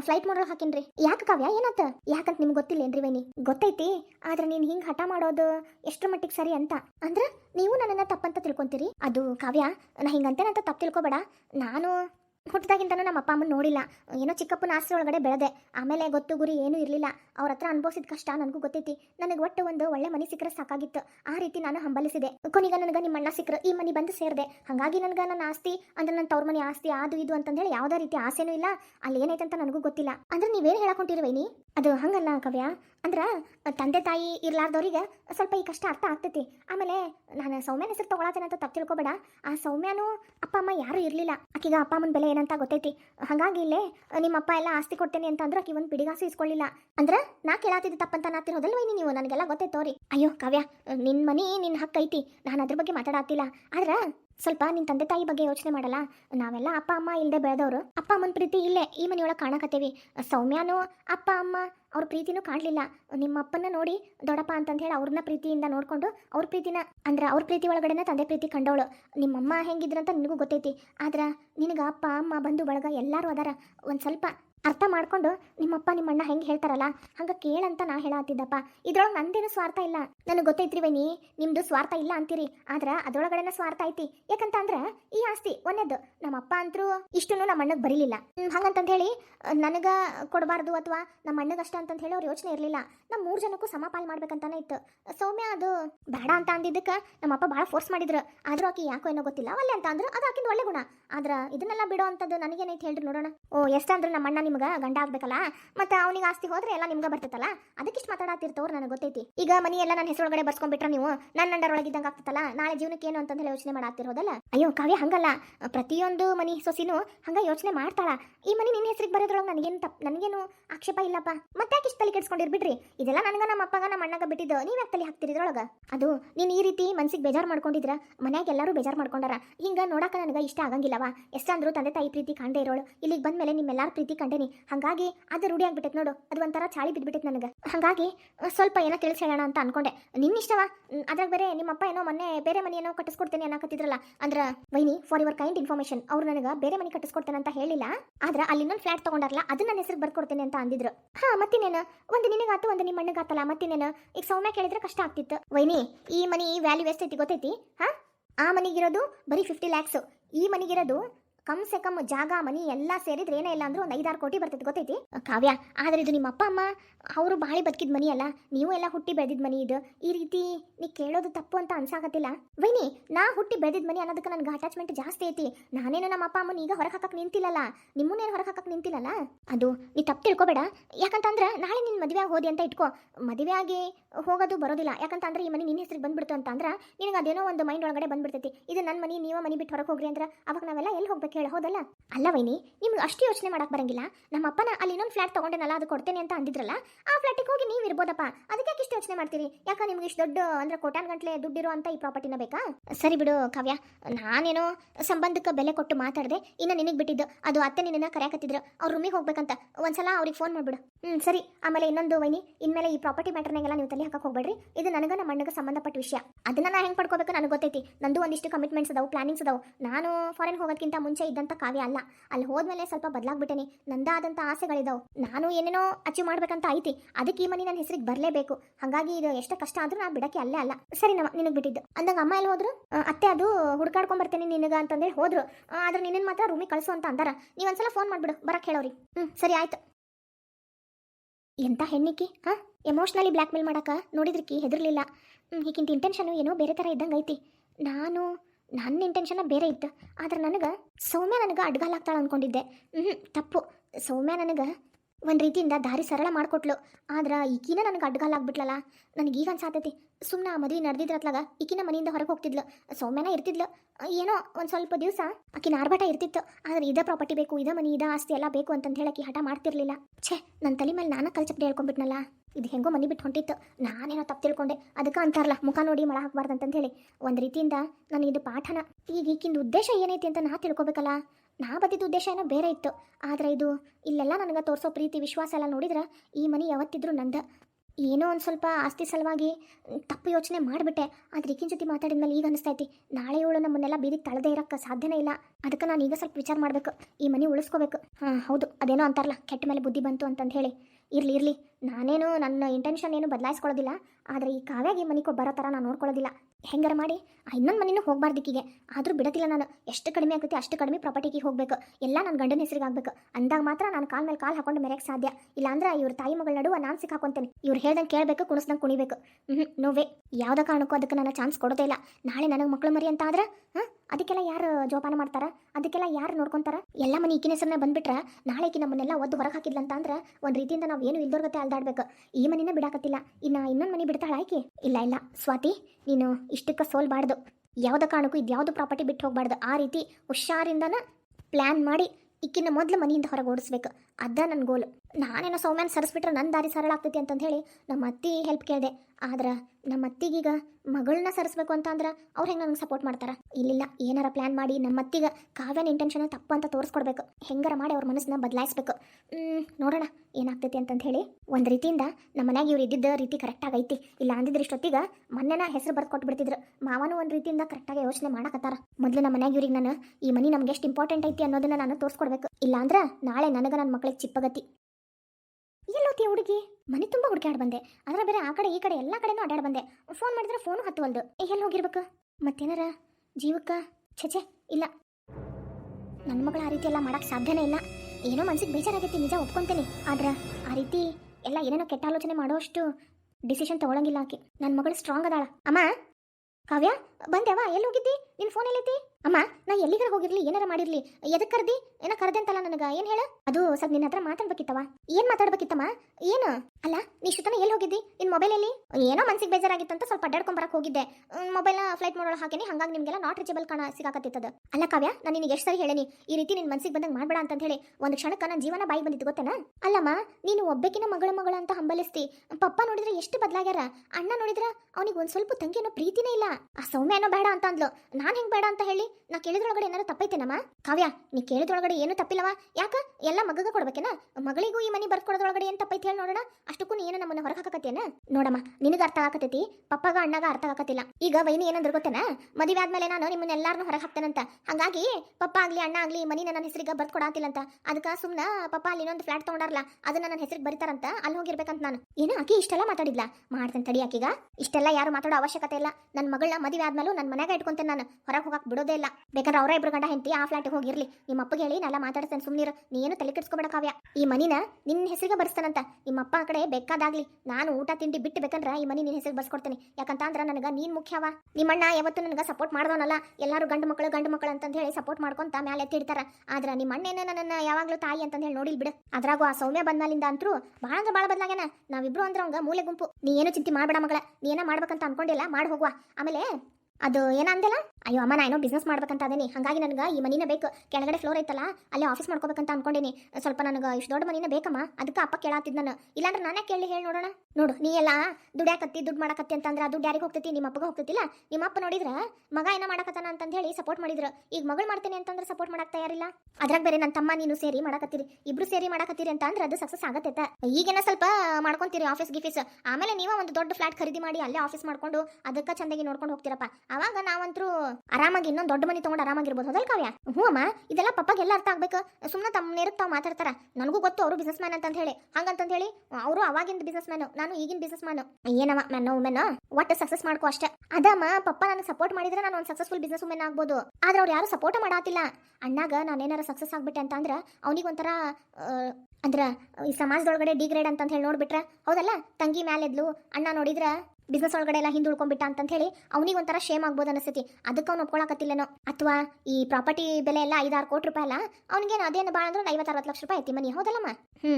ಫ್ಲೈಟ್ ಮಾಡೋಕೆ ಹಾಕಿನ್ರಿ. ಯಾಕೆ ಕಾವ್ಯ, ಏನಾತ? ಯಾಕಂತ ನಿಮ್ಗೆ ಗೊತ್ತಿಲ್ಲೇನ್ರಿ ವೈನಿ ಗೊತ್ತೈತಿ, ಆದ್ರೆ ನೀನು ಹಿಂಗೆ ಹಠ ಮಾಡೋದು ಎಷ್ಟ್ರ ಮಟ್ಟಿಗೆ ಸರಿ ಅಂತ. ಅಂದ್ರೆ, ನೀವು ನನ್ನನ್ನು ತಪ್ಪಂತ ತಿಳ್ಕೊಂತೀರಿ. ಅದು ಕಾವ್ಯ, ನಾ ಹಿಂಗಂತೇನಂತ ತಪ್ಪು ತಿಳ್ಕೊಬೇಡ. ನಾನು ಹುಟ್ಟಿದಾಗಿಂತನೂ ನಮ್ಮ ಅಪ್ಪ ಅಮ್ಮನ ನೋಡಿಲ್ಲ. ಏನೋ ಚಿಕ್ಕಪ್ಪನ ಆಸ್ತಿ ಒಳಗಡೆ ಬೆಳೆದೆ. ಆಮೇಲೆ ಗೊತ್ತು ಗುರಿ ಏನೂ ಇರಲಿಲ್ಲ. ಅವ್ರ ಹತ್ರ ಅನುಭವಿಸಿದ ಕಷ್ಟ ನನಗೂ ಗೊತ್ತೈತಿ. ನನಗೆ ಒಟ್ಟು ಒಂದು ಒಳ್ಳೆ ಮನೆ ಸಿಕ್ಕರೆ ಸಾಕಾಗಿತ್ತು. ಆ ರೀತಿ ನಾನು ಹಂಬಲಿಸಿದೆ. ಕೊನೆಗೆ ನನಗೆ ನಿಮ್ಮ ಅಣ್ಣ ಸಿಕ್ಕರು ಈ ಮನೆ ಬಂದು ಸೇರಿದೆ. ಹಾಗಾಗಿ ನನಗೆ ನನ್ನ ಆಸ್ತಿ, ಅಂದ್ರೆ ನನ್ನ ತವ್ರ ಮನೆ ಆಸ್ತಿ, ಅದು ಇದು ಅಂತಂದೇಳಿ ಯಾವುದೇ ರೀತಿ ಆಸೆನೂ ಇಲ್ಲ. ಅಲ್ಲಿ ಏನೈತೆ ಅಂತ ನನಗೂ ಗೊತ್ತಿಲ್ಲ. ಅಂದ್ರೆ ನೀವೇನು ಹೇಳಕೊಂತೀರಿ ವೈನಿ? ಅದು ಹಂಗಲ್ಲ ಕವ್ಯ. ಅಂದ್ರೆ, ತಂದೆ ತಾಯಿ ಇರ್ಲಾರ್ದವ್ರಿಗೆ ಸ್ವಲ್ಪ ಈ ಕಷ್ಟ ಅರ್ಥ ಆಗ್ತೈತಿ. ಆಮೇಲೆ ನಾನು ಸೌಮ್ಯನ ಹೆಸರು ತಗೊಳತೇನೆ ಅಂತ ತಪ್ಪು ತಿಳ್ಕೊಬೇಡ. ಆ ಸೌಮ್ಯನೂ ಅಪ್ಪ ಅಮ್ಮ ಯಾರೂ ಇರಲಿಲ್ಲ. ಆಕಿಗ ಅಪ್ಪ ಅಮ್ಮನ ಬೆಲೆ ಏನಂತ ಗೊತ್ತೈತಿ. ಹಾಗಾಗಿ ಇಲ್ಲೇ ನಿಮ್ಮ ಅಪ್ಪ ಎಲ್ಲ ಆಸ್ತಿ ಕೊಡ್ತೇನೆ ಅಂತ ಅಂದ್ರೆ ಆಕಿ ಒಂದು ಪಿಡಿಗಾಸು ಇಸ್ಕೊಳ್ಳಿಲ್ಲ. ಅಂದ್ರೆ, ನಾ ಕೇಳಾತಿದ್ದ ತಪ್ಪಂತ ಇನ್ನು ನೀವು. ನನಗೆಲ್ಲ ಗೊತ್ತೈತೋರಿ ಅಯ್ಯೋ, ಕಾವ್ಯ ನಿನ್ನ ಮನಿ ನಿನ್ನ ಹಕ್ಕೈತಿ. ನಾನು ಅದ್ರ ಬಗ್ಗೆ ಮಾತಾಡತ್ತಿಲ್ಲ ಆದ್ರೆ ಸ್ವಲ್ಪ ನಿನ್ನ ತಂದೆ ತಾಯಿ ಬಗ್ಗೆ ಯೋಚನೆ ಮಾಡಲ್ಲ? ನಾವೆಲ್ಲ ಅಪ್ಪ, ಅಮ್ಮ ಇಲ್ಲದೆ ಬೆಳೆದವರು. ಅಪ್ಪ, ಅಮ್ಮನ ಪ್ರೀತಿ ಇಲ್ಲೇ ಈ ಮನೆಯೊಳಗೆ ಕಾಣಕತ್ತೇವಿ. ಸೌಮ್ಯನೂ ಅಪ್ಪ, ಅಮ್ಮ ಅವ್ರ ಪ್ರೀತಿನೂ ಕಾಣಲಿಲ್ಲ. ನಿಮ್ಮ ಅಪ್ಪನ ನೋಡಿ ದೊಡ್ಡಪ್ಪ ಅಂತಂದು ಹೇಳಿ ಅವ್ರನ್ನ ಪ್ರೀತಿಯಿಂದ ನೋಡಿಕೊಂಡು ಅವ್ರ ಪ್ರೀತಿನ, ಅಂದ್ರೆ ಅವ್ರ ಪ್ರೀತಿ ಒಳಗಡೆನ ತಂದೆ ಪ್ರೀತಿ ಕಂಡವಳು. ನಿಮ್ಮಮ್ಮ ಅಂತ ನಿನಗೂ ಗೊತ್ತೈತಿ. ಆದ್ರೆ ನಿನಗೆ ಅಪ್ಪ, ಅಮ್ಮ, ಬಂಧು, ಬಳಗ ಎಲ್ಲರೂ ಅದಾರ. ಒಂದು ಸ್ವಲ್ಪ ಅರ್ಥ ಮಾಡ್ಕೊಂಡು ನಿಮ್ಮಪ್ಪ ನಿಮ್ಮ ಅಣ್ಣ ಹೆಂಗೆ ಹೇಳ್ತಾರಲ್ಲ, ಹಂಗೆ ಕೇಳಂತ ನಾ ಹೇಳತ್ತಿದ್ದಪ್ಪ ಇದ್ರೊಳಗೆ ನಂದೇನು ಸ್ವಾರ್ಥ ಇಲ್ಲ. ನನಗೆ ಗೊತ್ತೈತ್ರಿ ವೈನಿ, ನಿಮ್ದು ಸ್ವಾರ್ಥ ಇಲ್ಲ ಅಂತೀರಿ. ಆದ್ರೆ ಅದರೊಳಗಡೆನ ಸ್ವಾರ್ಥ ಐತಿ. ಯಾಕಂತ ಅಂದ್ರೆ ಈ ಆಸ್ತಿ ಒಂದೇದ್ದು ನಮ್ಮ ಅಪ್ಪ ಅಂತರೂ ಇಷ್ಟನ್ನು ನಮ್ಮ ಅಣ್ಣಗೆ ಬರೀಲಿಲ್ಲ. ಹಂಗಂತಂದ್ ಹೇಳಿ ನನಗೆ ಕೊಡಬಾರ್ದು ಅಥವಾ ನಮ್ಮ ಅಣ್ಣಗಷ್ಟ ಅಂತ ಹೇಳಿ ಅವ್ರ ಯೋಚನೆ ಇರಲಿಲ್ಲ. ನಮ್ಮ ಮೂರು ಜನಕ್ಕೂ ಸಮಪಾಲ್ ಮಾಡ್ಬೇಕಂತಾನೆ ಇತ್ತು. ಸೌಮ್ಯ ಅದು ಬೇಡ ಅಂತ ಅಂದಿದ್ದಕ್ಕೆ ನಮ್ಮಪ್ಪ ಭಾಳ ಫೋರ್ಸ್ ಮಾಡಿದ್ರು. ಆದ್ರೂ ಆಕಿ ಯಾಕೋ ಏನೋ ಗೊತ್ತಿಲ್ಲ. ಒಳ್ಳೆ ಅಂತ ಅಂದ್ರೆ, ಅದು ಆಕಿಂದ ಒಳ್ಳೆ ಗುಣ. ಆದ್ರೆ ಇದನ್ನೆಲ್ಲ ಬಿಡೋ ಅಂತದ್ದು ನನಗೇನೈತೆ ಹೇಳ್ರಿ ನೋಡೋಣ. ಓ ಎಷ್ಟಂದ್ರೆ ನಮ್ಮ ಅಣ್ಣ ನಿಮ್ಗೆ ಗಂಡ ಆಗ್ಬೇಕಲ್ಲ? ಮತ್ತೆ ಅವನಿಗೆ ಆಸ್ತಿ ಹೋದ್ರೆ ಎಲ್ಲ ನಿಮ್ಗೆ ಬರ್ತೈತಲ್ಲ? ಅದಕ್ಕಿಷ್ಟು ಮಾತಾಡತ್ತಿರ್ತವ್ರು ನನಗೆ ಗೊತ್ತೈತಿ. ಈಗ ಮನಿ ಎಲ್ಲ ನನ್ನ ಹೆಸರೊಳಗಡೆ ಬರ್ಸ್ಕೊಂಡ್ಬಿಟ್ರೆ ನೀವು ನನ್ನ ಅಂಡರ್ ಒಳಗಿದ್ದಂಗೆ ಆಗ್ತದಲ್ಲ ನಾಳೆ ಜೀವನಕ್ಕೆ ಏನು ಅಂತ ಹೇಳಿ ಯೋಚನೆ ಮಾಡಾತಿರೋದಲ್ಲ ಅಯ್ಯೋ, ಕಾವ್ಯ ಹಂಗಲ್ಲ. ಪ್ರತಿಯೊಂದು ಮನಿ ಸೊಸಿನೂ ಹಂಗ ಯೋಚನೆ ಮಾಡ್ತಾಳ. ಈ ಮನಿ ನಿನ್ನ ಹೆಸರಿಗೆ ಬರೋದ್ರೊಳಗೆ ನನಗೇನು ತಪ್ಪು ನನಗೇನು ಆಕ್ಷೇಪ ಇಲ್ಲಪ್ಪ. ಮತ್ತೆ ಯಾಕೆ ಇಷ್ಟು ತಲೆ ಕೆಡ್ಸ್ಕೊಂಡಿರ್ಬಿಡ್ರಿ ಇದೆಲ್ಲ ನನಗ ನಮ್ಮ ಅಪ್ಪಗ ನಮ್ಮ ಅಣ್ಣಗ ಬಿಟ್ಟಿದ್ದು ನೀವು ಯಾಕೆ ತಲೆ ಹಾಕ್ತಿರಿದ್ರೊಳಗೆ? ಅದು ನೀನು ಈ ರೀತಿ ಮನ್ಸಿಗೆ ಬೇಜಾರು ಮಾಡ್ಕೊಂಡಿದ್ರ, ಮನ್ಯಾಗ ಎಲ್ಲರೂ ಬೇಜಾರು ಮಾಡ್ಕೊಂಡಾರ. ಹಿಂಗ ನೋಡಕ ನನಗೆ ಇಷ್ಟ ಆಗಂಗಿಲ್ಲವಾ? ಎಷ್ಟಂದ್ರು ತಂದೆ ತಾಯಿ ಪ್ರೀತಿ ಕಂಡೇ ಇರೋಳು. ಇಲ್ಲಿಗೆ ಬಂದ್ಮೇಲೆ ನಿಮ್ಮೆಲ್ಲರ ಪ್ರೀತಿ ಕಂಡೇ ಮಾಡೇನಿ ಹಾಗಾಗಿ ಅದು ರೂಢಿ ಆಗ್ಬಿಟ್ಟೈತೆ ನೋಡು. ಅದು ಒಂಥರ ಚಾಳಿ ಬಿದ್ಬಿಟ್ಟೈತೆ ನನಗೆ. ಹಾಗಾಗಿ ಸ್ವಲ್ಪ ಏನೋ ತಿಳಿಸಿ ಹೇಳೋಣ ಅಂತ ಅನ್ಕೊಂಡೆ. ನಿನ್ನ ಇಷ್ಟವ ಮ್, ಅದ್ರಾಗ ಬೇರೆ ನಿಮ್ಮಪ್ಪ ಏನೋ ಮೊನ್ನೆ ಬೇರೆ ಮನೆ ಏನೋ ಕಟ್ಟಿಸ್ಕೊಡ್ತೇನೆ ಅನ್ನಕತ್ತಿದ್ರಲ್ಲ. ಅಂದ್ರೆ ವೈನಿ ಫಾರ್ ಯುವರ್ ಕೈಂಡ್ ಇನ್ಫಾರ್ಮೇಶನ್ ಅವ್ರು ನನಗೆ ಬೇರೆ ಮನೆ ಕಟ್ಟಿಸ್ಕೊಡ್ತೇನೆ ಅಂತ ಹೇಳಿಲ್ಲ. ಆದ್ರೆ ಅಲ್ಲಿ ಇನ್ನೊಂದು ಫ್ಲಾಟ್ ತಗೊಂಡಾರಲ್ಲ ಅದು ನನ್ನ ಹೆಸರು ಬರ್ಕೊಡ್ತೇನೆ ಅಂತ ಅಂದಿದ್ರು. ಹಾ ಮತ್ತಿನೇನು ಒಂದು ನಿನಗಾತು ಒಂದು ನಿಮ್ಮ ಮತ್ತೆ ಮತ್ತಿನೇನು ಈಗ ಸೌಮ್ಯ ಕೇಳಿದ್ರೆ ಕಷ್ಟ ಆಗ್ತಿತ್ತು. ವೈನಿ ಈ ಮನಿ ವ್ಯಾಲ್ಯೂ ಎಷ್ಟೈತಿ ಗೊತ್ತೈತಿ? ಹಾ? ಆ ಮನೆಗಿರೋದು ಬರೀ ಫಿಫ್ಟಿ ಲ್ಯಾಕ್ಸ್ ಈ ಮನಿಗಿರೋದು ಕಮ್ ಸೆ ಕಮ್ ಜಾಗ ಮನಿ ಎಲ್ಲ ಸೇರಿದ್ರೆ ಏನೇ ಇಲ್ಲ ಅಂದ್ರೆ ಒಂದು ಐದಾರು ಕೋಟಿ ಬರ್ತೈತಿ, ಗೊತ್ತೈತಿ? ಕಾವ್ಯ, ಆದ್ರೆ ಇದು ನಿಮ್ಮ ಅಪ್ಪ, ಅಮ್ಮ, ಅವರು ಬಾಳಿ ಬದುಕಿದ ಮನಿ ಅಲ್ಲ, ನೀವು ಎಲ್ಲ ಹುಟ್ಟಿ ಬೆಳೆದಿದ್ ಮನಿ ಇದು. ಈ ರೀತಿ ನೀ ಕೇಳೋದು ತಪ್ಪು ಅಂತ ಅನ್ಸಾಕತ್ತಿಲ್ಲ? ವೈನಿ, ನಾ ಹುಟ್ಟಿ ಬೆಳೆದಿದ್ ಮನಿ ಅನ್ನೋದಕ್ಕೆ ನನ್ಗೆ ಅಟ್ಯಾಚ್ಮೆಂಟ್ ಜಾಸ್ತಿ ಐತಿ. ನಾನೇನು ನಮ್ಮ ಅಪ್ಪ, ಅಮ್ಮನ ಈಗ ಹೊರಗೆ ಹಾಕಕ್ ನಿಂತಿಲ್ಲಲ್ಲ? ನಿಮ್ಮನ್ನೇನು ಹೊರಗೆ ಹಾಕಕ್ ನಿಂತಿಲ್ಲಲ್ಲ? ಅದು ನೀ ತಪ್ಪು ತಿಳ್ಕೊಬೇಡ. ಯಾಕಂತಂದ್ರೆ ನಾಳೆ ನಿನ್ನ ಮದುವೆ ಆಗಿ ಹೋದಿ ಅಂತ ಇಟ್ಕೋ. ಮದುವೆ ಆಗಿ ಹೋಗೋದು ಬರೋದಿಲ್ಲ. ಯಾಕಂತಂದ್ರೆ ಈ ಮನೆ ನಿನ್ನ ಹೆಸರಿಗೆ ಬಂದ್ಬಿಡ್ತು ಅಂತ ಅಂದ್ರೆ ನಿನಗೆ ಅದೇನೋ ಒಂದು ಮೈಂಡ್ ಒಳಗಡೆ ಬಂದ್ಬಿಡ್ತೈತಿ. ಇದು ನನ್ನ ಮನಿ, ನೀವ ಮನಿ ಬಿಟ್ಟು ಹೊರಗೆ ಹೋಗ್ರಿ ಅಂದ್ರೆ ಅವಾಗ ನಾವೆಲ್ಲ ಎಲ್ಲಿ ಹೋಗ್ಬೇಕು ಹೇಳ ಹೌದಲ್ಲ? ಅಲ್ಲ ವೈನಿ, ನಿಮ್ಗೆ ಅಷ್ಟು ಯೋಚನೆ ಮಾಡಕ್ ಬರಂಗಿಲ್ಲ. ನಮ್ಮ ಅಪ್ಪನ ಅಲ್ಲಿ ಇನ್ನೊಂದು ಫ್ಲಾಟ್ ತಗೊಂಡೇನಲ್ಲ, ಅದು ಕೊಡ್ತೇನೆ ಅಂತ ಅಂದಿದ್ರಲ್ಲ, ಆ ಫ್ಲಾಟಿಗೆ ಹೋಗಿ ನೀವು ಇರ್ಬೋದಪ್ಪ. ಅದಕ್ಕೆ ಯಾಕೆ ಇಷ್ಟು ಯೋಚನೆ ಮಾಡ್ತೀರಿ? ಯಾಕೆ ನಿಮ್ಗೆ ಇಷ್ಟು ದೊಡ್ಡ, ಅಂದ್ರೆ ಕೋಟ್ಯಾನ್ ಗಂಟ್ಲೆ ದುಡ್ಡಿರೋ ಅಂತ ಈ ಪ್ರಾಪರ್ಟಿನ ಬೇಕಾ? ಸರಿ ಬಿಡು ಕಾವ್ಯ, ನಾನೇನೋ ಸಂಬಂಧಕ್ಕೆ ಬೆಲೆ ಕೊಟ್ಟು ಮಾತಾಡದೆ, ಇನ್ನು ನಿನಗೆ ಬಿಟ್ಟಿದ್ದು. ಅದು ಅತ್ತೆ ನಿನ್ನ ಕರೆಯಕತ್ತಿದ್ರು. ಅವ್ರ ರೂಮಿಗೆ ಹೋಗ್ಬೇಕಂತ. ಒಂದ್ಸಲ ಅವ್ರಿಗೆ ಫೋನ್ ಮಾಡ್ಬಿಡು. ಹ್ಞೂ ಸರಿ. ಆಮೇಲೆ ಇನ್ನೊಂದು ವೈನಿ, ಇನ್ಮೇಲೆ ಈ ಪ್ರಾಪರ್ಟಿ ಮ್ಯಾಟರ್ನಾಗೆಲ್ಲ ನೀವು ತಲೆ ಹಾಕಕ್ಕೆ ಹೋಗ್ಬೇಡ್ರಿ. ಇದು ನನಗೆ, ನಮ್ಮ ಸಂಬಂಧಪಟ್ಟ ವಿಷಯ. ಅದನ್ನ ನಾ ಹೆಂಗೆ ಪಡ್ಕೋಬೇಕು ನನಗೆ ಗೊತ್ತೈತಿ. ನಂದು ಒಂದಿಷ್ಟು ಕಮಿಟ್ಮೆಂಟ್ಸ್ ಅದಾವು ಪ್ಲಾನಿಂಗ್ಸ್ ಅದಾವು. ನಾನು ಫಾರಿನ್ ಹೋಗೋದಕ್ಕಿಂತ ಮುಂಚೆ ಇದ್ದಂಥ ಕಾವ್ಯ ಅಲ್ಲ. ಅಲ್ಲಿ ಹೋದ್ಮೇಲೆ ಸ್ವಲ್ಪ ಬದಲಾಗ್ಬಿಟ್ಟೇನಿ. ನಂದಾದಂಥ ಆಸೆಗಳಿದಾವೆ. ನಾನು ಏನೇನೋ ಅಚೀವ್ ಮಾಡ್ಬೇಕಂತ ಐತಿ. ಅದಕ್ಕೆ ಈ ಮನೆ ನನ್ನ ಹೆಸರಿಗೆ ಬರಲೇಬೇಕು. ಹಾಗಾಗಿ ಇದು ಎಷ್ಟು ಕಷ್ಟ ಆದ್ರೂ ನಾನು ಬಿಡಕ್ಕೆ ಅಲ್ಲೇ ಅಲ್ಲ. ಸರಿ ನಮ್ಮ ನಿನಗೆ ಬಿಟ್ಟಿದ್ದು. ಅಂದಾಗ ಅಮ್ಮ ಎಲ್ಲಿ ಹೋದ್ರು? ಅತ್ತೆ ಅದು ಹುಡ್ಕಾಡ್ಕೊಂಡ್ ಬರ್ತೇನೆ ನಿನಗ ಅಂತಂದೇಳಿ ಹೋದ್ರು. ಆದ್ರೆ ನಿನ್ನ ಮಾತ್ರ ರೂಮಿಗೆ ಕಳಿಸು ಅಂತ ಅಂದಾರ. ನೀವು ಒಂದ್ಸಲ ಫೋನ್ ಮಾಡ್ಬಿಡು. ಬರಕ್ಕೆ ಹೇಳೋರಿ. ಹ್ಞೂ ಸರಿ ಆಯ್ತು. ಎಂಥ ಹೆಣ್ಣಿಕಿ? ಹಾಂ? ಎಮೋಷ್ನಲಿ ಬ್ಲ್ಯಾಕ್ ಮೇಲ್ ಮಾಡಕ ನೋಡಿದ್ರಿಕಿ, ಹೆದರ್ಲಿಲ್ಲ. ಹೀಗಿಂತ ಇಂಟೆನ್ಷನು ಏನೋ ಬೇರೆ ಥರ ಇದ್ದಂಗೆ ಐತಿ. ನಾನು ನನ್ನ ಇಂಟೆನ್ಷನ ಬೇರೆ ಇತ್ತು. ಆದ್ರೆ ನನಗೆ ಸೌಮ್ಯ ನನಗೆ ಅಡ್ಗಾಲಾಗ್ತಾಳೆ ಅಂದ್ಕೊಂಡಿದ್ದೆ ಹ್ಞೂ ತಪ್ಪು. ಸೌಮ್ಯ ನನಗೆ ಒಂದು ರೀತಿಯಿಂದ ದಾರಿ ಸರಳ ಮಾಡಿಕೊಟ್ಲು. ಆದ್ರೆ ಈಕಿನ ನನಗೆ ಅಡ್ಗಾಲಾಗ್ಬಿಟ್ಲಲ್ಲ ನನಗೆ ಈಗ ಅನ್ಸಾತೈತಿ. ಸುಮ್ಮನೆ ಆ ಮದುವೆ ನಡೆದಿದ್ರತ್ಲಾಗ ಈಕಿನ ಮನೆಯಿಂದ ಹೊರಗೆ ಹೋಗ್ತಿದ್ಲು. ಸೌಮ್ಯನ ಇರ್ತಿದ್ಲು. ಏನೋ ಒಂದು ಸ್ವಲ್ಪ ದಿವಸ ಆಕಿನ ಆರ್ಭಟ ಇರ್ತಿತ್ತು. ಆದ್ರೆ ಇದೇ ಪ್ರಾಪರ್ಟಿ ಬೇಕು, ಇದೇ ಮನೆ, ಇದೇ ಆಸ್ತಿ ಎಲ್ಲ ಬೇಕು ಅಂತಂದು ಹೇಳಕ್ಕೆ ಹಠ ಮಾಡ್ತಿರ್ಲಿಲ್ಲ. ಛೇ ನನ್ನ ತಲೆ ಮೇಲೆ ನಾನು ಕಲ್ಚಪ್ಡಿ ಹೇಳ್ಕೊಂಡ್ಬಿಟ್ನಲ್ಲ. ಇದು ಹೆಂಗೋ ಮನೆ ಬಿಟ್ಟು ಹೊಂಟಿತ್ತು. ನಾನೇನೋ ತಪ್ಪು ತಿಳ್ಕೊಂಡೆ. ಅದಕ್ಕೆ ಅಂತಾರಲ್ಲ, ಮುಖ ನೋಡಿ ಮಳ ಹಾಕಬಾರ್ದು ಹೇಳಿ ಒಂದು ರೀತಿಯಿಂದ ನಾನು ಇದು ಪಾಠನ. ಈಗ ಈಕಿಂದ ಉದ್ದೇಶ ಏನೈತಿ ಅಂತ ನಾ ತಿಳ್ಕೊಬೇಕಲ್ಲ? ನಾ ಬದ್ದಿದ್ದ ಉದ್ದೇಶ ಏನೋ ಬೇರೆ ಇತ್ತು. ಆದರೆ ಇದು ಇಲ್ಲೆಲ್ಲ ನನಗೆ ತೋರಿಸೋ ಪ್ರೀತಿ, ವಿಶ್ವಾಸ ಎಲ್ಲ ನೋಡಿದ್ರೆ ಈ ಮನೆ ಯಾವತ್ತಿದ್ರೂ ನಂದ. ಏನೋ ಒಂದು ಸ್ವಲ್ಪ ಆಸ್ತಿ ಸಲುವಾಗಿ ತಪ್ಪು ಯೋಚನೆ ಮಾಡಿಬಿಟ್ಟೆ. ಆದ್ರೆ ಈಗಿನ ಜೊತೆ ಮಾತಾಡಿದ ಮೇಲೆ ಈಗ ಅನಿಸ್ತೈತಿ ನಾಳೆ ಇವಳು ನಮ್ಮನ್ನೆಲ್ಲ ಬೀದಿ ತಳದೇ ಇರೋಕ್ಕೆ ಸಾಧ್ಯನೇ ಇಲ್ಲ. ಅದಕ್ಕೆ ನಾನು ಈಗ ಸ್ವಲ್ಪ ವಿಚಾರ ಮಾಡಬೇಕು. ಈ ಮನೆ ಉಳಿಸ್ಕೋಬೇಕು. ಹಾಂ, ಹೌದು. ಅದೇನೋ ಅಂತಾರಲ್ಲ, ಕೆಟ್ಟ ಮೇಲೆ ಬುದ್ಧಿ ಬಂತು ಅಂತಂದು ಹೇಳಿ. ಇರಲಿ ಇರಲಿ. ನಾನೇನು, ನನ್ನ ಇಂಟೆನ್ಷನ್ ಏನು ಬದಲಾಯಿಸ್ಕೊಳ್ಳೋದಿಲ್ಲ. ಆದರೆ ಈ ಕಾವ್ಯಾಗಿ ಮನೆಗೆ ಬರೋ ಥರ ನಾನು ನೋಡ್ಕೊಳ್ಳೋದಿಲ್ಲ. ಹೆಂಗಾರ ಮಾಡಿ? ಆ ಇನ್ನೊಂದು ಮನೇನು ಹೋಗ್ಬಾರ್ದಿಕ್ಕಿಗೆ. ಆದರೂ ಬಿಡೋದಿಲ್ಲ ನಾನು. ಎಷ್ಟು ಕಡಿಮೆ ಆಗುತ್ತೆ ಅಷ್ಟು ಕಡಿಮೆ ಪ್ರಾಪರ್ಟಿಗೆ ಹೋಗಬೇಕು. ಎಲ್ಲ ನನ್ನ ಗಂಡನ ಹೆಸರಿಗೆ ಆಗಬೇಕು. ಅಂದಾಗ ಮಾತ್ರ ನಾನು ಕಾಲ್ ಮೇಲೆ ಕಾಲು ಹಾಕೊಂಡು ಮೆರೆಯಕ್ಕೆ ಸಾಧ್ಯ. ಇಲ್ಲಾಂದ್ರೆ ಇವ್ರ ತಾಯಿ ಮಗಳ ನಡುವ ನಾನು ಸಿಕ್ಕಾಕೊಂತೇನೆ. ಇವ್ರು ಹೇಳ್ದಂಗೆ ಕೇಳಬೇಕು, ಕುಣಿಸ್ದಂಗೆ ಕುಣಿಬೇಕು. ಹ್ಞೂ ನೋವೇ ಯಾವುದೇ ಕಾರಣಕ್ಕೂ ಅದಕ್ಕೆ ನಾನು ಚಾನ್ಸ್ ಕೊಡೋದೇ ಇಲ್ಲ. ನಾಳೆ ನನಗೆ ಮಕ್ಕಳು ಮರಿ ಅಂತ ಆದ್ರೆ, ಹಾಂ? ಅದಕ್ಕೆಲ್ಲ ಯಾರು ಜೋಪಾನ ಮಾಡ್ತಾರ? ಅದಕ್ಕೆಲ್ಲ ಯಾರು ನೋಡ್ಕೊಂತಾರ? ಎಲ್ಲ ಮನೆ ಈಕಿನ ಹೆಸರನ್ನ ಬಂದ್ಬಿಟ್ರೆ ನಾಳೆ ಈಕಿ ನಮ್ಮನ್ನೆಲ್ಲ ಒದ್ದು ಹೊರಗೆ ಹಾಕಿದ್ಲ ಅಂತ ಅಂದ್ರೆ ಒಂದು ರೀತಿಯಿಂದ ನಾವು ಏನು ಇಲ್ದೋರ್ಗತ್ತೆ ಅಲ್ದಾಡ್ಬೇಕು. ಈ ಮನಿನ ಬಿಡಾಕತ್ತಿಲ್ಲ. ಇನ್ನು ಇನ್ನೊಂದು ಮನೆ ಬಿಡ್ತಾಳೆ ಆಯ್ಕೆ ಇಲ್ಲ ಇಲ್ಲ. ಸ್ವಾತಿ ನೀನು ಇಷ್ಟಕ್ಕೆ ಸೋಲ್ಬಾರ್ದು ಯಾವುದೇ ಕಾರಣಕ್ಕೂ ಇದು ಯಾವುದು ಪ್ರಾಪರ್ಟಿ ಬಿಟ್ಟು ಹೋಗ್ಬಾರ್ದು. ಆ ರೀತಿ ಹುಷಾರಿಂದನ ಪ್ಲ್ಯಾನ್ ಮಾಡಿ ಇಕ್ಕಿನ ಮೊದಲು ಮನೆಯಿಂದ ಹೊರಗೆ ಓಡಿಸ್ಬೇಕು. ಅದ ನನ್ನ ಗೋಲು ನಾನೇನೋ ಸೌಮ್ಯನ ಸರಿಸ್ಬಿಟ್ರೆ ನನ್ನ ದಾರಿ ಸರಳ ಆಗ್ತೈತಿ ಅಂತಂದು ಹೇಳಿ ನಮ್ಮ ಅತ್ತಿ ಹೆಲ್ಪ್ ಕೇಳಿದೆ. ಆದ್ರೆ ನಮ್ಮ ಅತ್ತಿಗೀಗ ಮಗಳನ್ನ ಸರಿಸ್ಬೇಕು ಅಂತ ಅಂದ್ರೆ ಅವ್ರು ಹೆಂಗೆ ನನಗೆ ಸಪೋರ್ಟ್ ಮಾಡ್ತಾರೆ? ಇಲ್ಲಿಲ್ಲ, ಏನಾರ ಪ್ಲ್ಯಾನ್ ಮಾಡಿ ನಮ್ಮ ಅತ್ತಿಗೆ ಕಾವ್ಯನ ಇಂಟೆನ್ಷನ್ ತಪ್ಪು ಅಂತ ತೋರಿಸ್ಕೊಡ್ಬೇಕು. ಹೆಂಗಾರ ಮಾಡಿ ಅವ್ರ ಮನಸ್ಸನ್ನ ಬದಲಾಯಿಸ್ಬೇಕು. ನೋಡೋಣ ಏನಾಗ್ತೈತಿ ಅಂತಂದು ಹೇಳಿ. ಒಂದು ರೀತಿಯಿಂದ ನಮ್ಮ ಮನ್ಯಾಗ ಇವ್ರು ಇದ್ದಿದ್ದ ರೀತಿ ಕರೆಕ್ಟಾಗಿ ಐತಿ. ಇಲ್ಲ ಅಂದಿದ್ರೆ ಇಷ್ಟೊತ್ತಿಗೆ ಮನ್ನೆನ ಹೆಸರು ಬರ್ದು ಕೊಟ್ಬಿಡ್ತಿದ್ರು. ಮಾವನು ಒಂದು ರೀತಿಯಿಂದ ಕರೆಕ್ಟಾಗಿ ಯೋಚನೆ ಮಾಡಕತ್ತಾರ. ಮೊದಲು ನಮ್ಮ ಮನ್ಯಾಗ ಇವ್ರಿಗೆ ನಾನು, ಈ ಮನಿ ನಮ್ಗೆ ಎಷ್ಟು ಇಂಪಾರ್ಟೆಂಟ್ ಐತಿ ಅನ್ನೋದನ್ನ ನಾನು ತೋರಿಸ್ಕೊಡ್ಬೇಕು. ಇಲ್ಲಾಂದ್ರೆ ನಾಳೆ ನನಗೆ ನನ್ನ ಮಕ್ಳಿಗೆ ಚಿಪ್ಪಗತಿ ಎಲ್ಲೋತಿ ಹುಡುಗಿ? ಮನೆ ತುಂಬ ಹುಡುಕಾಡ್ ಬಂದೆ. ಅದರ ಬೇರೆ ಆ ಕಡೆ ಈ ಕಡೆ ಎಲ್ಲ ಕಡೆನೂ ಅಡ್ಡಾಡ್ ಬಂದೆ. ಫೋನ್ ಮಾಡಿದ್ರೆ ಫೋನು ಹತ್ತುವಲ್ದು ಎಲ್ಲಿ ಹೋಗಿರ್ಬೇಕು? ಮತ್ತೇನಾರ? ಜೀವಕ್ಕ? ಛೆಛೆ ಇಲ್ಲ. ನನ್ನ ಮಗಳು ಆ ರೀತಿ ಎಲ್ಲ ಮಾಡಕ್ ಸಾಧ್ಯನೇ ಇಲ್ಲ. ಏನೋ ಮನ್ಸಿಗೆ ಬೇಜಾರಾಗೈತಿ, ನಿಜ ಒಪ್ಕೊಂತೇನೆ. ಆದ್ರೆ ಆ ರೀತಿ ಎಲ್ಲ ಏನೇನೋ ಕೆಟ್ಟ ಆಲೋಚನೆ ಮಾಡೋಷ್ಟು ಡಿಸಿಷನ್ ತಗೊಳಂಗಿಲ್ಲ ಆಕೆ. ನನ್ನ ಮಗಳು ಸ್ಟ್ರಾಂಗ್ ಅದಾಳ. ಅಮ್ಮ? ಕಾವ್ಯ ಬಂದೆವಾ ಎಲ್ಲಿ ಹೋಗಿದ್ದಿ? ನಿನ್ ಫೋನ್ ಎಲ್ಲೈತಿ? ಅಮ್ಮ, ನಾ ಎಲ್ಲಿಗಾರ ಹೋಗಿರ್ಲಿ, ಏನಾರ ಮಾಡಿರ್ಲಿ. ಎದಕ್ ಕರ್ದಿ? ಏನ ಕರ್ದೆ ಅಂತಲ್ಲ ನನಗ, ಏನ್ ಹೇಳ? ಅದು ಸ್ವಲ್ಪ ನಿನ್ನ ಹತ್ರ ಮಾತಾಡ್ಬೇಕಿತ್ತವ. ಏನ್ ಮಾತಾಡ್ಬೇಕಿತ್ತಮ್ಮ? ಏನು? ಅಲ್ಲ, ನೀ ಇಷ್ಟತನ ಎಲ್ಲಿ ಹೋಗಿದ್ದಿ? ನಿನ್ ಮೊಬೈಲ್ ಅಲ್ಲಿ ಏನೋ ಮನ್ಸಿಗೆ ಬೇಜಾರಾಗಿತ್ತಂತ ಸ್ವಲ್ಪ ಅಡ್ಡಾಡ್ಕೊಂಡ್ ಬರಕ್ ಹೋಗಿದ್ದೆ. ಮೊಬೈಲ್ ಫ್ಲೈಟ್ ಮಾಡೋಳ ಹಾಕೇನಿ, ಹಂಗಾಗಿ ನಿಮ್ಗೆಲ್ಲ ನಾಟ್ ರೀಚಬಲ್ ಕಾಣ, ಸಿಗಾಕತ್ತಿತ್ತದ. ಅಲ್ಲ, ಕಾವ್ಯ, ನಾನು ನಿನಗೆ ಎಷ್ಟು ಸರಿ ಹೇಳೇನಿ, ಈ ರೀತಿ ನಿನ್ ಮನ್ಸಿಗೆ ಬಂದಂಗೆ ಮಾಡ್ಬೇಡ ಅಂತ ಹೇಳಿ, ಒಂದು ಕ್ಷಣಕ್ಕ ನನ್ನ ಜೀವನ ಬಾಯಿ ಬಂದಿತ್ತು ಗೊತ್ತೇನ? ಅಲ್ಲಮ್ಮ, ನೀನು ಒಬ್ಬಕಿನ ಮಗಳ ಮಗಳ ಅಂತ ಹಂಬಲಿಸ್ತಿ. ಪಪ್ಪ ನೋಡಿದ್ರೆ ಎಷ್ಟು ಬದಲಾಗ್ಯಾರ. ಅಣ್ಣ ನೋಡಿದ್ರ ಅವನಿಗೆ ಒಂದ್ ಸ್ವಲ್ಪ ತಂಗಿ ಪ್ರೀತಿನೇ ಇಲ್ಲ. ಆ ಸೌಮ್ಯನೋ ಬೇಡ ಅಂತ ಅಂದ್ಲು. ನಾನ್ ಹೆಂಗ್ ಬೇಡ ಅಂತ ಹೇಳಿ ನಾ ಕೇಳಿದ್ರೊಳಗಡೆ ಏನಾರು ತಪ್ಪೈತೇನಮ್ಮ? ಕಾವ್ಯ, ನೀ ಕೇಳಿದ್ರೊಳಗಡೆ ಏನು ತಪ್ಪಿಲ್ಲವ? ಯಾಕ? ಎಲ್ಲ ಮಗಗ ಕೊಡ್ಬೇಕೇನ? ಮಗಳಿಗೂ ಈ ಮನಿ ಬರ್ಕೊಡೋದ್ರೊಳಗಡೆ ಏನ್ ತಪ್ಪೈತಿ ಹೇಳಿ ನೋಡೋಣ. ಅಷ್ಟಕ್ಕೂ ನೀ ಏನು ನಮ್ಮನ್ನ ಹೊರಗೆ ಹಾಕಕತ್ತೇನ ನೋಡಮ್ಮ, ನಿನಗ ಅರ್ಥ ಆಗತೈತಿ ಪಪ್ಪಗ ಅಣ್ಣಗ ಅರ್ಥ ಆಗಕತ್ತಿಲ್ಲ. ಈಗ ವೈನಿ ಏನಂದ್ರ ಗೊತ್ತೇನ? ಮದುವೆ ಆದ್ಮೇಲೆ ನಾನು ನಿಮ್ಮನ್ನ ಹೊರಗೆ ಹಾಕ್ತೇನಂತ. ಹಂಗಾಗಿ ಪಪ್ಪ ಆಗ್ಲಿ, ಅಣ್ಣ ಆಗ್ಲಿ, ಈ ಮನಿನ ನನ್ನ ಹೆಸರಿಗೆ ಬರ್ಕೊಡಾತಿಲ್ಲಂತ ಅದಕ್ಕ ಸುಮ್ನ ಪಪ್ಪ ಅಲ್ಲಿ ಇನ್ನೊಂದು ಫ್ಲಾಟ್ ತಗೊಂಡಾರಲ್ಲ ಅದನ್ನ ನನ್ನ ಹೆಸರಿಗೆ ಬರೀತಾರಂತ ಅಲ್ಲಿ ಹೋಗಿರ್ಬೇಕಂತ ನಾನು. ಏನ ಆಕಿ ಇಷ್ಟೆಲ್ಲ ಮಾತಾಡಿದ್ಲ? ಮಾಡ್ತೇನೆ ತಡಿ ಆಕಿಗ. ಇಷ್ಟೆಲ್ಲ ಯಾರು ಮಾತಾಡೋ ಅವಶ್ಯಕತೆ ಇಲ್ಲ. ನನ್ನ ಮಗಳನ್ನ ಮದುವೆ ಆದ್ಮೇಲೂ ನನ್ನ ಮನೆಗೆ ಇಟ್ಕೊಂತೇನೆ ನಾನು. ಹೊರಗೆ ಹೋಗಕ್ ಬಿಡೋದೇ ಇಲ್ಲ. ಬೇಕಾದ್ರೆ ಅವರ ಇಬ್ರು ಗಂಡ ಹೆಂಡತಿ ಆ ಫ್ಲಾಟ್ಗೆ ಹೋಗಿರ್ಲಿ. ನಿಮ್ಮ ಅಪ್ಪಗೆ ಹೇಳಿ ನಾನೆಲ್ಲ ಮಾತಾಡ್ತೇನೆ ಸುಮ್ಮನಿರು ನೀನು ತಲೆ ಕೆಡಿಸ್ಕೋಬೇಡ ಕಾವ್ಯ. ಈ ಮನಿನ ನಿನ್ನ ಹೆಸರಿಗೆ ಬರ್ಸ್ತಾನಂತ. ನಿಮ್ಮ ಅಪ್ಪ ಆ ಕಡೆ ಬೇಕಾದಾಗ್ಲಿ. ನಾನು ಊಟ ತಿಂಡಿ ಬಿಟ್ಟು ಬೇಕಂದ್ರ ಈ ಮನಿ ನಿನ್ನ ಹೆಸರಿಗೆ ಬರ್ಸ್ಕೊಡ್ತೀನಿ. ಯಾಕಂತ ಅಂದ್ರ ನನಗ ನೀನ್ ಮುಖ್ಯವ ನಿಮ್ಮಣ್ಣ ಯಾವತ್ತು ನನಗ ಸಪೋರ್ಟ್ ಮಾಡ್ದವನಲ್ಲ. ಎಲ್ಲರೂ ಗಂಡು ಮಕ್ಕಳು ಗಂಡು ಮಕ್ಕಳು ಅಂತ ಹೇಳಿ ಸಪೋರ್ಟ್ ಮಾಡ್ಕೊಂತ ಮೇಲೆ ಎತ್ತಿಡ್ತಾರ ಆದ್ರ ನಿಮ್ಮ ಅಣ್ಣೇನ ನನ್ನ ಯಾವಾಗ್ಲೂ ತಾಯಿ ಅಂತ ಹೇಳಿ ನೋಡಿಲ್ ಬಿಡು. ಅದ್ರಾಗೂ ಆ ಸೌಮ್ಯ ಬಂದ್ಮೇಲಿಂದ ಅಂತೂ ಭಾಳ ಅಂದ್ರೆ ಭಾಳ ಬದಲಾಗ್ಯಾನ. ನಾವಿಬ್ರು ಅಂದ್ರೆ ಅವಂಗ ಮೂಲೆ ಗುಂಪು. ನೀ ಏನು ಚಿಂತೆ ಮಾಡ್ಬೇಡ ಮಗಳ. ನೀ ಏನ ಮಾಡ್ಬೇಕಂತ ಅನ್ಕೊಂಡಿಲ್ಲ ಮಾಡಿ ಹೋಗುವ. ಆಮೇಲೆ ಅದು ಏನಂದಿಲ್ಲ ಅಯ್ಯೋ ಅಮ್ಮ ನಾನು ಬಿಸ್ನೆಸ್ ಮಾಡ್ಬೇಕಂತ ಅದೇನಿ. ಹಾಗಾಗಿ ನನಗೆ ಈ ಮನಿನ ಬೇಕು. ಕೆಳಗಡೆ ಫ್ಲೋರ್ ಐತಲ್ಲ, ಅಲ್ಲಿ ಆಫೀಸ್ ಮಾಡ್ಕೋಬೇಕಂತ ಅನ್ಕೊಂಡೇನಿ. ಸ್ವಲ್ಪ ನನಗೆ ಇಷ್ಟು ದೊಡ್ಡ ಮನಿನ ಬೇಕಮ್ಮ, ಅದಕ್ಕೆ ಅಪ್ಪ ಕೇಳಾತಿದ್ದ ನಾನು. ಇಲ್ಲಾಂದ್ರೆ ನಾನೇ ಕೇಳಿ ಹೇಳಿ ನೋಡೋಣ. ನೋಡು, ನೀ ಎಲ್ಲ ದುಡ್ಯಾಕತ್ತಿ, ದುಡ್ಡು ಮಾಡಕತ್ತಿ ಅಂತಂದ್ರೆ ಅದು ದುಡ್ಡು ಯಾರಿಗೆ ಹೋಗ್ತೈತಿ? ನಿಮ್ಮ ಅಪ್ಪಗೆ ಹೋಗ್ತೈತಿಲ್ಲ? ನಿಮ್ಮ ಅಪ್ಪ ನೋಡಿದ್ರೆ ಮಗ ಏನೋ ಮಾಡಕತ್ತಾನ ಅಂತ ಹೇಳಿ ಸಪೋರ್ಟ್ ಮಾಡಿದ್ರು. ಈಗ ಮಗಳು ಮಾಡ್ತೇನೆ ಅಂತಂದ್ರೆ ಸಪೋರ್ಟ್ ಮಾಡಕ್ಕೆ ತಯಾರಿಲ್ಲ? ಅದ್ರಾಗ ಬೇರೆ ನನ್ನ ತಮ್ಮ ನೀನು ಸೇರಿ ಮಾಡಕತ್ತಿರಿ. ಇಬ್ರು ಸೇರಿ ಮಾಡಕತ್ತೀರಿ ಅಂತ ಅಂದ್ರೆ ಅದು ಸಕ್ಸಸ್ ಆಗತ್ತೈತ. ಈಗೇನ ಸ್ವಲ್ಪ ಮಾಡ್ಕೊಂತೀರಿ ಆಫೀಸ್ ಗಿಫೀಸ್. ಆಮೇಲೆ ನೀವ ಒಂದು ದೊಡ್ಡ ಫ್ಲಾಟ್ ಖರೀದಿ ಮಾಡಿ ಅಲ್ಲೇ ಆಫೀಸ್ ಮಾಡ್ಕೊಂಡು ಅದಕ್ಕೆ ಚಂದಾಗಿ ನೋಡ್ಕೊಂಡು ಹೋಗ್ತೀರಪ್ಪ. ಅವಾಗ ನಾವಂತರೂ ಆರಾಮಾಗಿ ಇನ್ನೊಂದು ದೊಡ್ಡ ಮನಿ ತಗೊಂಡು ಆರಾಮಾಗಿರ್ಬೋದು. ಹೌದಲ್ ಕಾವ್ಯ? ಹ್ಞೂ ಅಮ್ಮ ಇದೆಲ್ಲ ಪಪ್ಪಗೆಲ್ಲ ಅರ್ಥ ಆಗ್ಬೇಕು. ಸುಮ್ಮನೆ ತಮ್ಮ ನೇರಕ್ಕೆ ತಾವು ಮಾತಾಡ್ತಾರ. ನನಗೂ ಗೊತ್ತು, ಅವರು ಬಿಸ್ನೆಸ್ ಮ್ಯಾನ್ ಅಂತ ಹೇಳಿ. ಹಂಗಂತ ಹೇಳಿ, ಅವರು ಅವಾಗಿಂದ ಬಿಸ್ನೆಸ್ ಮ್ಯಾನ್ ನಾನು ಈಗಿನ ಬಿಸ್ನೆಸ್ ಮ್ಯಾನ್ ಏನವ ಮ್ಯಾನ್ ವುಮೆನ್ ಒಟ್ಟು ಸಕ್ಸಸ್ ಮಾಡ್ಕೋ ಅಷ್ಟೇ. ಅದಮ್ಮ, ಪಪ್ಪ ನನಗೆ ಸಪೋರ್ಟ್ ಮಾಡಿದ್ರೆ ನಾನು ಒಂದು ಸಕ್ಸಸ್ಫುಲ್ ಬಿಸ್ನೆಸ್ ವುಮೆನ್ ಆಗ್ಬೋದು. ಆದ್ರೆ ಅವ್ರು ಯಾರು ಸಪೋರ್ಟ್ ಮಾಡಾತಿಲ್ಲ. ಅಣ್ಣಾಗ ನಾನು ನಾನೇನಾರ ಸಕ್ಸಸ್ ಆಗ್ಬಿಟ್ಟೆ ಅಂತಂದ್ರೆ, ಅವನಿಗೆ ಒಂಥರ ಅಂದ್ರ ಈ ಸಮಾಜದೊಳಗಡೆ ಡಿಗ್ರೇಡ್ ಅಂತ ಹೇಳಿ ನೋಡ್ಬಿಟ್ರೆ, ಹೌದಲ್ಲ? ತಂಗಿ ಮ್ಯಾಲೆದ್ಲು ಅಣ್ಣ ನೋಡಿದ್ರ ಬಿಸ್ನೆಸ್ ಒಳಗಡೆ ಎಲ್ಲ ಹಿಂದುಳ್ಕೊಂಡ್ಬಿಟ್ಟ ಅಂತ ಹೇಳಿ ಅವನಿಗೆ ಒಂಥರ ಶೇಮ್ ಆಗ್ಬೋದು ಅನಿಸ್ತೈತಿ. ಅದಕ್ಕೆ ಅವ್ನು ಒಪ್ಕೊಳಕತ್ತಿಲ್ಲನೋ. ಅಥವಾ ಈ ಪ್ರಾಪರ್ಟಿ ಬೆಲೆ ಎಲ್ಲ ಐದಾರು ಕೋಟಿ ರೂಪಾಯಿ ಅಲ್ಲ ಅವ್ನಿಗೇನು ಅದೇನು ಭಾಳ ಅಂದ್ರೆ ಐವತ್ತು, ಅರವತ್ತು ಲಕ್ಷ ರೂಪಾಯಿ ಐತಿ ಮನಿ ಹೌದಲ್ಲಮ್ಮ ಹ್ಞೂ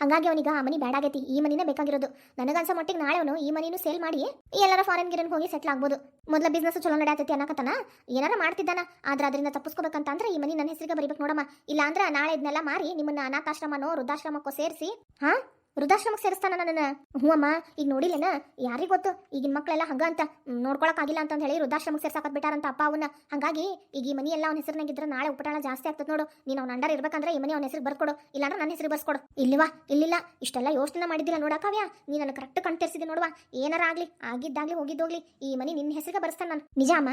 ಹಂಗಾಗಿ ಅವನಿಗೆ ಆ ಮನಿ ಬೇಡಾಗೈತಿ ಈ ಮನಿನೇ ಬೇಕಾಗಿರೋದು. ನನಗನ್ಸೋ ಮಟ್ಟಿಗೆ ನಾಳೆ ಅವನು ಈ ಮನಿನೂ ಸೇಲ್ ಮಾಡಿ ಎಲ್ಲರ ಫಾರಿನ್ ಗಿರನ್ ಹೋಗಿ ಸೆಟ್ಲ್ ಆಗ್ಬೋದು. ಮೊದಲ ಬಿಸ್ನೆಸ್ ಚಲೋ ನಡೆಯತೈತಿ ಅನ್ನಕತ್ತಾನ? ಏನಾರ ಮಾಡ್ತಿದ್ದಾನ? ಆದ್ರೆ ಅದರಿಂದ ತಪ್ಪಿಸ್ಕೋಬೇಕಂತ ಅಂದ್ರೆ ಈ ಮನಿ ನನ್ನ ಹೆಸರಿಗೆ ಬರಿಬೇಕು ನೋಡಮ್ಮ. ಇಲ್ಲಾಂದ್ರೆ ನಾಳೆ ಇದನ್ನೆಲ್ಲ ಮಾರಿ ನಿಮ್ಮನ್ನ ಅನಾಥಾಶ್ರಮನೋ ವೃದ್ಧಾಶ್ರಮಕ್ಕೋ ಸೇರಿಸಿ, ಹಾ? ವೃದ್ಧಾಶ್ರಮಕ್ಕೆ ಸೇರಿಸ್ತಾನ ನನ್ನ ಹ್ಞೂ ಅಮ್ಮ, ಈಗ ನೋಡಿಲ್ಲೇನ? ಯಾರಿಗ್ ಗೊತ್ತು? ಈಗಿನ ಮಕ್ಕಳೆಲ್ಲ ಹಂಗ ಅಂತ. ನೋಡ್ಕೊಳಕ್ ಆಗಿಲ್ಲ ಅಂತ ಹೇಳಿ ವೃದ್ಧಾಶ್ರಮಕ್ಕೆ ಸೇರ್ಸಾಕತ್ ಬಿಟ್ಟಾರಂತ ಅಪ್ಪ ಅವನ್ನ ಹಂಗಾಗಿ ಈಗ ಈ ಮನಿ ಎಲ್ಲ ಅವ್ನ ಹೆಸರಿನಾಗಿದ್ರೆ ನಾಳೆ ಉಪಟಾಳ ಜಾಸ್ತಿ ಆಗ್ತದೆ ನೋಡು. ನೀನು ಅವ್ನ ಅಂಡರ್ ಇರ್ಬೇಕಂದ್ರೆ ಈ ಮನಿ ಅವ್ನ ಹೆಸರು ಬರ್ಕೊಡು. ಇಲ್ಲಾಂದ್ರೆ ನನ್ನ ಹೆಸರು ಬರ್ಸ್ಕೊಡು. ಇಲ್ಲಿವಾ? ಇಲ್ಲಿಲ್ಲ. ಇಷ್ಟೆಲ್ಲ ಯೋಚನೆ ಮಾಡಿದ್ದಿಲ್ಲ ನೋಡಕಾವ್ಯ ನೀ ನನ್ನ ಕರೆಕ್ಟ್ ಕಣ್ ತೆರ್ಸಿದೆ ನೋಡುವ. ಏನಾರ ಆಗ್ಲಿ, ಆಗಿದ್ದಾಗ್ಲಿ, ಹೋಗಿದ್ದೋಗ್ಲಿ, ಈ ಮನಿ ನಿನ್ನ ಹೆಸರಿಗೆ ಬರ್ಸ್ತಾನ ನಾನು. ನಿಜಾಮ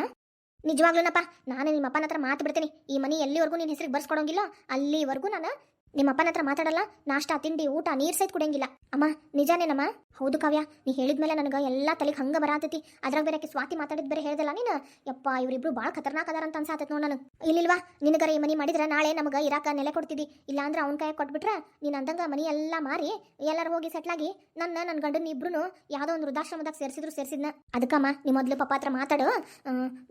ನಿಜವಾಗ್ಲೂನಪ್ಪ. ನಾನು ನಿಮ್ಮ ಅಪ್ಪನ ಹತ್ರ ಮಾತು ಬಿಡ್ತೀನಿ. ಈ ಮನಿ ಎಲ್ಲಿವರೆಗೂ ನಿನ್ನ ಹೆಸರಿಗೆ ಬರ್ಸ್ಕೊಡೋಂಗಿಲ್ಲ. ಅಲ್ಲಿವರೆಗೂ ನಾನು ನಿಮ್ಮ ಅಪ್ಪನ ಹತ್ರ ಮಾತಾಡಲ್ಲ? ನಾಷ್ಟ, ತಿಂಡಿ, ಊಟ, ನೀರ್ ಸಹಿತ ಕುಡಿಯಂಗಿಲ್ಲ. ಅಮ್ಮ ನಿಜಾನೇನಮ್ಮ ಹೌದು ಕಾವ್ಯ. ನೀ ಹೇಳಿದ್ಮೇಲೆ ನನಗೆ ಎಲ್ಲ ತಲೆಗೆ ಹಂಗ ಬರಾತೈತಿ. ಅದ್ರಾಗ ಬೇರೆ ಸ್ವಾತಿ ಮಾತಾಡಿದ್ ಬೇರೆ ಹೇಳ್ದಲ್ಲ ನೀನು? ಯಪ್ಪ, ಇವರಿಬ್ರು ಭಾಳ ಖತರ್ನಾಕ್ ಅದಾರ ಅಂತ ಅನ್ಸಾತೈತೆ ನೋಡ್ ನಾನು ಇಲ್ಲಿಲ್ವಾ? ನಿನಗರ ಈ ಮನಿ ಮಾಡಿದ್ರೆ ನಾಳೆ ನಮಗೆ ಇರಾಕ ನೆಲೆ ಕೊಡ್ತಿದ್ದಿ ಇಲ್ಲ ಅಂದ್ರೆ ಅವ್ನ ಕೈ ಕೊಟ್ಬಿಟ್ರೆ ನೀನು ಅಂದಂಗ ಮನಿ ಎಲ್ಲ ಮಾರಿ ಎಲ್ಲರೂ ಹೋಗಿ ಸೆಟ್ಲಾಗಿ ನನ್ನ ನನ್ನ ಗಂಡನ ಇಬ್ರು ಯಾವುದೋ ಒಂದು ವೃದ್ಧಾಶ್ರಮದಾಗ ಸೇರಿಸಿದ್ರು, ಸೇರಿಸಿದ್ನ. ಅದಕ್ಕಮ್ಮ ನೀ ಮೊದಲು ಪಪ್ಪ ಹತ್ರ ಮಾತಾಡು.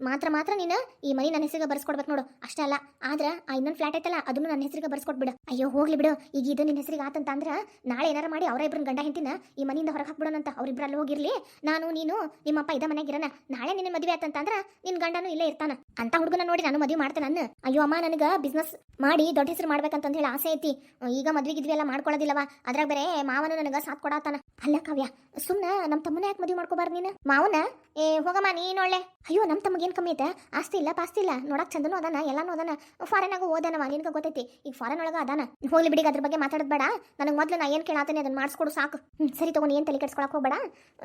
ಮಾತ್ರ ಮಾತ್ರ ನೀನು ಈ ಮನಿ ನನ್ನ ಹೆಸರಿಗೆ ಬರ್ಸ್ಕೊಡ್ಬೇಕು ನೋಡು. ಅಷ್ಟೇ ಅಲ್ಲ, ಆದ್ರೆ ಆ ಇನ್ನೊಂದು ಫ್ಲಾಟ್ ಐತಲ್ಲ, ಅದನ್ನು ನನ್ನ ಹೆಸರಿಗೆ ಬರ್ಸ್ಕೊಟ್ಬಿಡು. ಅಯ್ಯೋ ಹೋಗ್ಲಿ ಬಿಡು. ಈಗ ಇದು ನಿನ್ನ ಹೆಸರಿಗೆ ಆತಂತ ಅಂದ್ರೆ ನಾಳೆ ಏನಾರ ಮಾಡಿ ಅವರ ಇಬ್ಬರನ್ನ ಗಂಡ ಹೆಂತಿನ ಈ ಮನೆಯಿಂದ ಹೊರಗೆ ಹಾಕ್ಬಿಡೋಣಂತ ಅವರಿಬ್ಬರು ಅಲ್ಲಿ ಹೋಗಿರ್ಲಿ. ನಾನು, ನೀನು, ನಿಮ್ಮಪ್ಪ ಇದ ಮನೆಗೆ ಇರೋಣ ನಾಳೆ ನಿನ್ನ ಮದುವೆ ಆತಂತಂದ್ರ ನಿನ್ನ ಗಂಡನು ಇಲ್ಲೇ ಇರ್ತಾನ. ಅಂತ ಹುಡುಗನ ನೋಡಿ ನಾನು ಮದುವೆ ಮಾಡ್ತೇನೆ ನಾನು ಅಯ್ಯೋ ಅಮ್ಮ, ನನಗೆ ಬಿಸ್ನೆಸ್ ಮಾಡಿ ದೊಡ್ಡ ಹೆಸರು ಮಾಡ್ಬೇಕಂತ ಹೇಳಿ ಆಸೆ ಐತಿ. ಈಗ ಮದ್ವೆ ಗಿದ್ವಿ ಎಲ್ಲ ಮಾಡ್ಕೊಳ್ಳೋದಿಲ್ಲವ ಅದ್ರಾಗ ಬೇರೆ ಮಾವನು ನನಗೆ ಸಾಥ್ ಕೊಡತಾನ. ಅಲ್ಲ ಕಾವ್ಯ ಸುಮ್ಮನೆ ನಮ್ಮ ತಮ್ಮನ ಯಾಕೆ ಮದುವೆ ಮಾಡ್ಕೋಬಾರ್ದು ನೀನು? ಮಾವನ? ಏ, ಹೋಗಮ್ಮ, ನೀನು ಒಳ್ಳೆ. ಅಯ್ಯೋ ನಮ್ಮ ತಮಗೆ ಏನು ಕಮ್ಮಿ ಐತೆ? ಆಸ್ತಿ ಇಲ್ಲ, ಪಾಸ್ತಿ ಇಲ್ಲ. ನೋಡಕ್ ಚಂದನೂ ಅದಾನ, ಎಲ್ಲಾನು ಅದಾನ. ಫಾರಿನ್ ಆಗು ಓದಾನವ, ನಿನಗೆ ಗೊತ್ತೈತಿ. ಈಗ ಫಾರಿನ್ ಒಳಗ ಅದಾನ. ಹೋಗ್ಲಿ ಬಿಡಿಗೆ ಅದ್ರ ಬಗ್ಗೆ ಮಾತಾಡೋದು ಬೇಡ. ನನಗೆ ಮೊದಲು ನಾ ಏನು ಕೇಳಾತೀನಿ ಅದನ್ನ ಮಾಡಿಸ್ಕೊಡು, ಸಾಕು. ಸರಿ ತೊಗೊಂಡು ಏನು ತಲೆ ಕೆಡ್ಸ್ಕೊಳಕ್ಕೆ ಹೋಗ್ಬೇಡ.